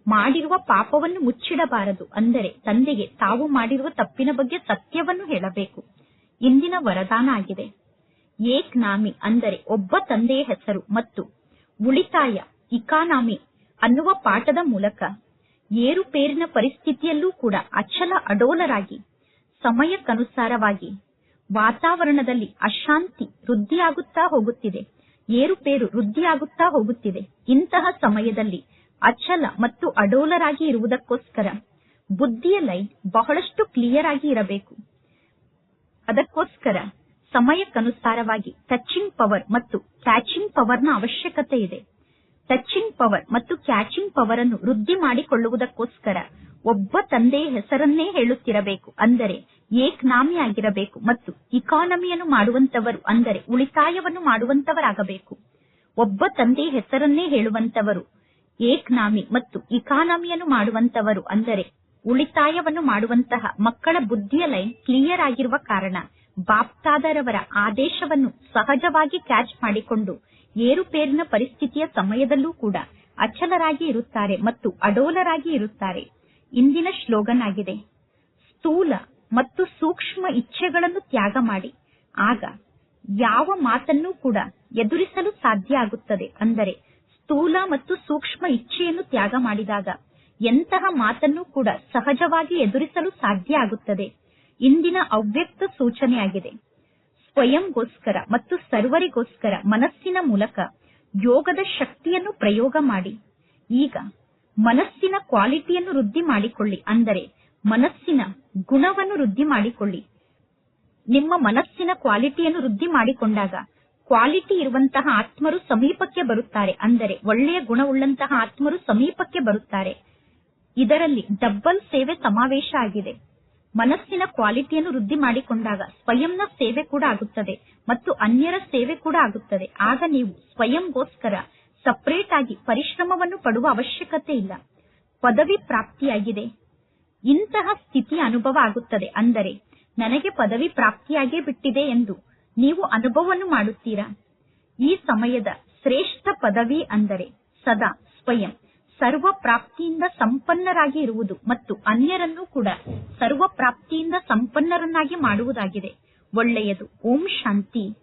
ಮಾಡಿರುವ ಪಾಪವನ್ನು ಮುಚ್ಚಿಡಬಾರದು. ಅಂದರೆ ತಂದೆಗೆ ತಾವು ಮಾಡಿರುವ ತಪ್ಪಿನ ಬಗ್ಗೆ ಸತ್ಯವನ್ನು ಹೇಳಬೇಕು. ಇಂದಿನ ವರದಾನ ಆಗಿದೆ. ಏಕ್ ನಾಮಿ ಅಂದರೆ ಒಬ್ಬ ತಂದೆಯ ಹೆಸರು ಮತ್ತು ಉಳಿತಾಯ ಇಕಾನಾಮಿ ಅನ್ನುವ ಪಾಠದ ಮೂಲಕ ಏರುಪೇರಿನ ಪರಿಸ್ಥಿತಿಯಲ್ಲೂ ಕೂಡ ಅಚಲ ಅಡೋಲರಾಗಿ ಸಮಯಕ್ಕನುಸಾರವಾಗಿ ವಾತಾವರಣದಲ್ಲಿ ಅಶಾಂತಿ ವೃದ್ಧಿಯಾಗುತ್ತಾ ಹೋಗುತ್ತಿದೆ ಏರುಪೇರು ವೃದ್ಧಿಯಾಗುತ್ತಾ ಹೋಗುತ್ತಿದೆ. ಇಂತಹ ಸಮಯದಲ್ಲಿ ಅಚಲ ಮತ್ತು ಅಡೋಲರಾಗಿ ಇರುವುದಕ್ಕೋಸ್ಕರ ಬುದ್ಧಿಯ ಲೈನ್ ಬಹಳಷ್ಟು ಕ್ಲಿಯರ್ ಆಗಿ ಇರಬೇಕು. ಅದಕ್ಕೋಸ್ಕರ ಸಮಯಕ್ಕನುಸಾರವಾಗಿ ಟಚಿಂಗ್ ಪವರ್ ಮತ್ತು ಕ್ಯಾಚಿಂಗ್ ಪವರ್ನ ಅವಶ್ಯಕತೆ ಇದೆ. ಟಚಿಂಗ್ ಪವರ್ ಮತ್ತು ಕ್ಯಾಚಿಂಗ್ ಪವರ್ ಅನ್ನು ವೃದ್ಧಿ ಮಾಡಿಕೊಳ್ಳುವುದಕ್ಕೋಸ್ಕರ ಒಬ್ಬ ತಂದೆಯ ಹೆಸರನ್ನೇ ಹೇಳುತ್ತಿರಬೇಕು. ಅಂದರೆ ಏಕ್ನಾಮಿ ಆಗಿರಬೇಕು ಮತ್ತು ಇಕಾನಮಿಯನ್ನು ಮಾಡುವಂತವರು, ಅಂದರೆ ಉಳಿತಾಯವನ್ನು ಮಾಡುವಂತವರಾಗಬೇಕು. ಒಬ್ಬ ತಂದೆಯ ಹೆಸರನ್ನೇ ಹೇಳುವಂತವರು ಏಕ್ನಾಮಿ ಮತ್ತು ಇಕಾನಮಿಯನ್ನು ಮಾಡುವಂತವರು, ಅಂದರೆ ಉಳಿತಾಯವನ್ನು ಮಾಡುವಂತಹ ಮಕ್ಕಳ ಬುದ್ಧಿಯ ಲೈನ್ ಕ್ಲಿಯರ್ ಆಗಿರುವ ಕಾರಣ, ಬಾಪ್ತಾದರವರ ಆದೇಶವನ್ನು ಸಹಜವಾಗಿ ಕ್ಯಾಚ್ ಮಾಡಿಕೊಂಡು ಏರುಪೇರಿನ ಪರಿಸ್ಥಿತಿಯ ಸಮಯದಲ್ಲೂ ಕೂಡ ಅಚಲರಾಗಿ ಇರುತ್ತಾರೆ ಮತ್ತು ಅಡೋಲರಾಗಿ ಇರುತ್ತಾರೆ. ಇಂದಿನ ಶ್ಲೋಗನ್ ಆಗಿದೆ ಸ್ಥೂಲ ಮತ್ತು ಸೂಕ್ಷ್ಮ ಇಚ್ಛೆಗಳನ್ನು ತ್ಯಾಗ ಮಾಡಿ. ಆಗ ಯಾವ ಮಾತನ್ನೂ ಕೂಡ ಎದುರಿಸಲು ಸಾಧ್ಯ ಆಗುತ್ತದೆ. ಅಂದರೆ ಸ್ಥೂಲ ಮತ್ತು ಸೂಕ್ಷ್ಮ ಇಚ್ಛೆಯನ್ನು ತ್ಯಾಗ ಮಾಡಿದಾಗ ಎಂತಹ ಮಾತನ್ನು ಕೂಡ ಸಹಜವಾಗಿ ಎದುರಿಸಲು ಸಾಧ್ಯ ಆಗುತ್ತದೆ. ಇಂದಿನ ಅವ್ಯಕ್ತ ಸೂಚನೆಯಾಗಿದೆ. ಸ್ವಯಂಗೋಸ್ಕರ ಮತ್ತು ಸರ್ವರಿಗೋಸ್ಕರ ಮನಸ್ಸಿನ ಮೂಲಕ ಯೋಗದ ಶಕ್ತಿಯನ್ನು ಪ್ರಯೋಗ ಮಾಡಿ. ಈಗ ಮನಸ್ಸಿನ ಕ್ವಾಲಿಟಿಯನ್ನು ವೃದ್ಧಿ ಮಾಡಿಕೊಳ್ಳಿ. ಅಂದರೆ ಮನಸ್ಸಿನ ಗುಣವನ್ನು ವೃದ್ಧಿ ಮಾಡಿಕೊಳ್ಳಿ. ನಿಮ್ಮ ಮನಸ್ಸಿನ ಕ್ವಾಲಿಟಿಯನ್ನು ವೃದ್ಧಿ ಮಾಡಿಕೊಂಡಾಗ ಕ್ವಾಲಿಟಿ ಇರುವಂತಹ ಆತ್ಮರು ಸಮೀಪಕ್ಕೆ ಬರುತ್ತಾರೆ. ಅಂದರೆ ಒಳ್ಳೆಯ ಗುಣವುಳ್ಳಂತಹ ಆತ್ಮರು ಸಮೀಪಕ್ಕೆ ಬರುತ್ತಾರೆ. ಇದರಲ್ಲಿ ಡಬ್ಬಲ್ ಸೇವೆ ಸಮಾವೇಶ ಆಗಿದೆ. ಮನಸ್ಸಿನ ಕ್ವಾಲಿಟಿಯನ್ನು ವೃದ್ಧಿ ಮಾಡಿಕೊಂಡಾಗ ಸ್ವಯಂನ ಸೇವೆ ಕೂಡ ಆಗುತ್ತದೆ ಮತ್ತು ಅನ್ಯರ ಸೇವೆ ಕೂಡ ಆಗುತ್ತದೆ. ಆಗ ನೀವು ಸ್ವಯಂಗೋಸ್ಕರ ಸಪರೇಟ್ ಆಗಿ ಪರಿಶ್ರಮವನ್ನು ಪಡುವ ಅವಶ್ಯಕತೆ ಇಲ್ಲ. ಪದವಿ ಪ್ರಾಪ್ತಿಯಾಗಿದೆ. ಇಂತಹ ಸ್ಥಿತಿ ಅನುಭವ ಆಗುತ್ತದೆ. ಅಂದರೆ ನನಗೆ ಪದವಿ ಪ್ರಾಪ್ತಿಯಾಗೇ ಬಿಟ್ಟಿದೆ ಎಂದು ನೀವು ಅನುಭವವನ್ನು ಮಾಡುತ್ತೀರಾ? ಈ ಸಮಯದ ಶ್ರೇಷ್ಠ ಪದವಿ ಅಂದರೆ ಸದಾ ಸ್ವಯಂ. ಸರ್ವ ಪ್ರಾಪ್ತಿಯಿಂದ ಸಂಪನ್ನರಾಗಿ ಇರುವುದು ಮತ್ತು ಅನ್ಯರನ್ನು ಕೂಡ ಸರ್ವ ಪ್ರಾಪ್ತಿಯಿಂದ ಸಂಪನ್ನರನ್ನಾಗಿ ಮಾಡುವುದಾಗಿದೆ. ಒಳ್ಳೆಯದು. ಓಂ ಶಾಂತಿ.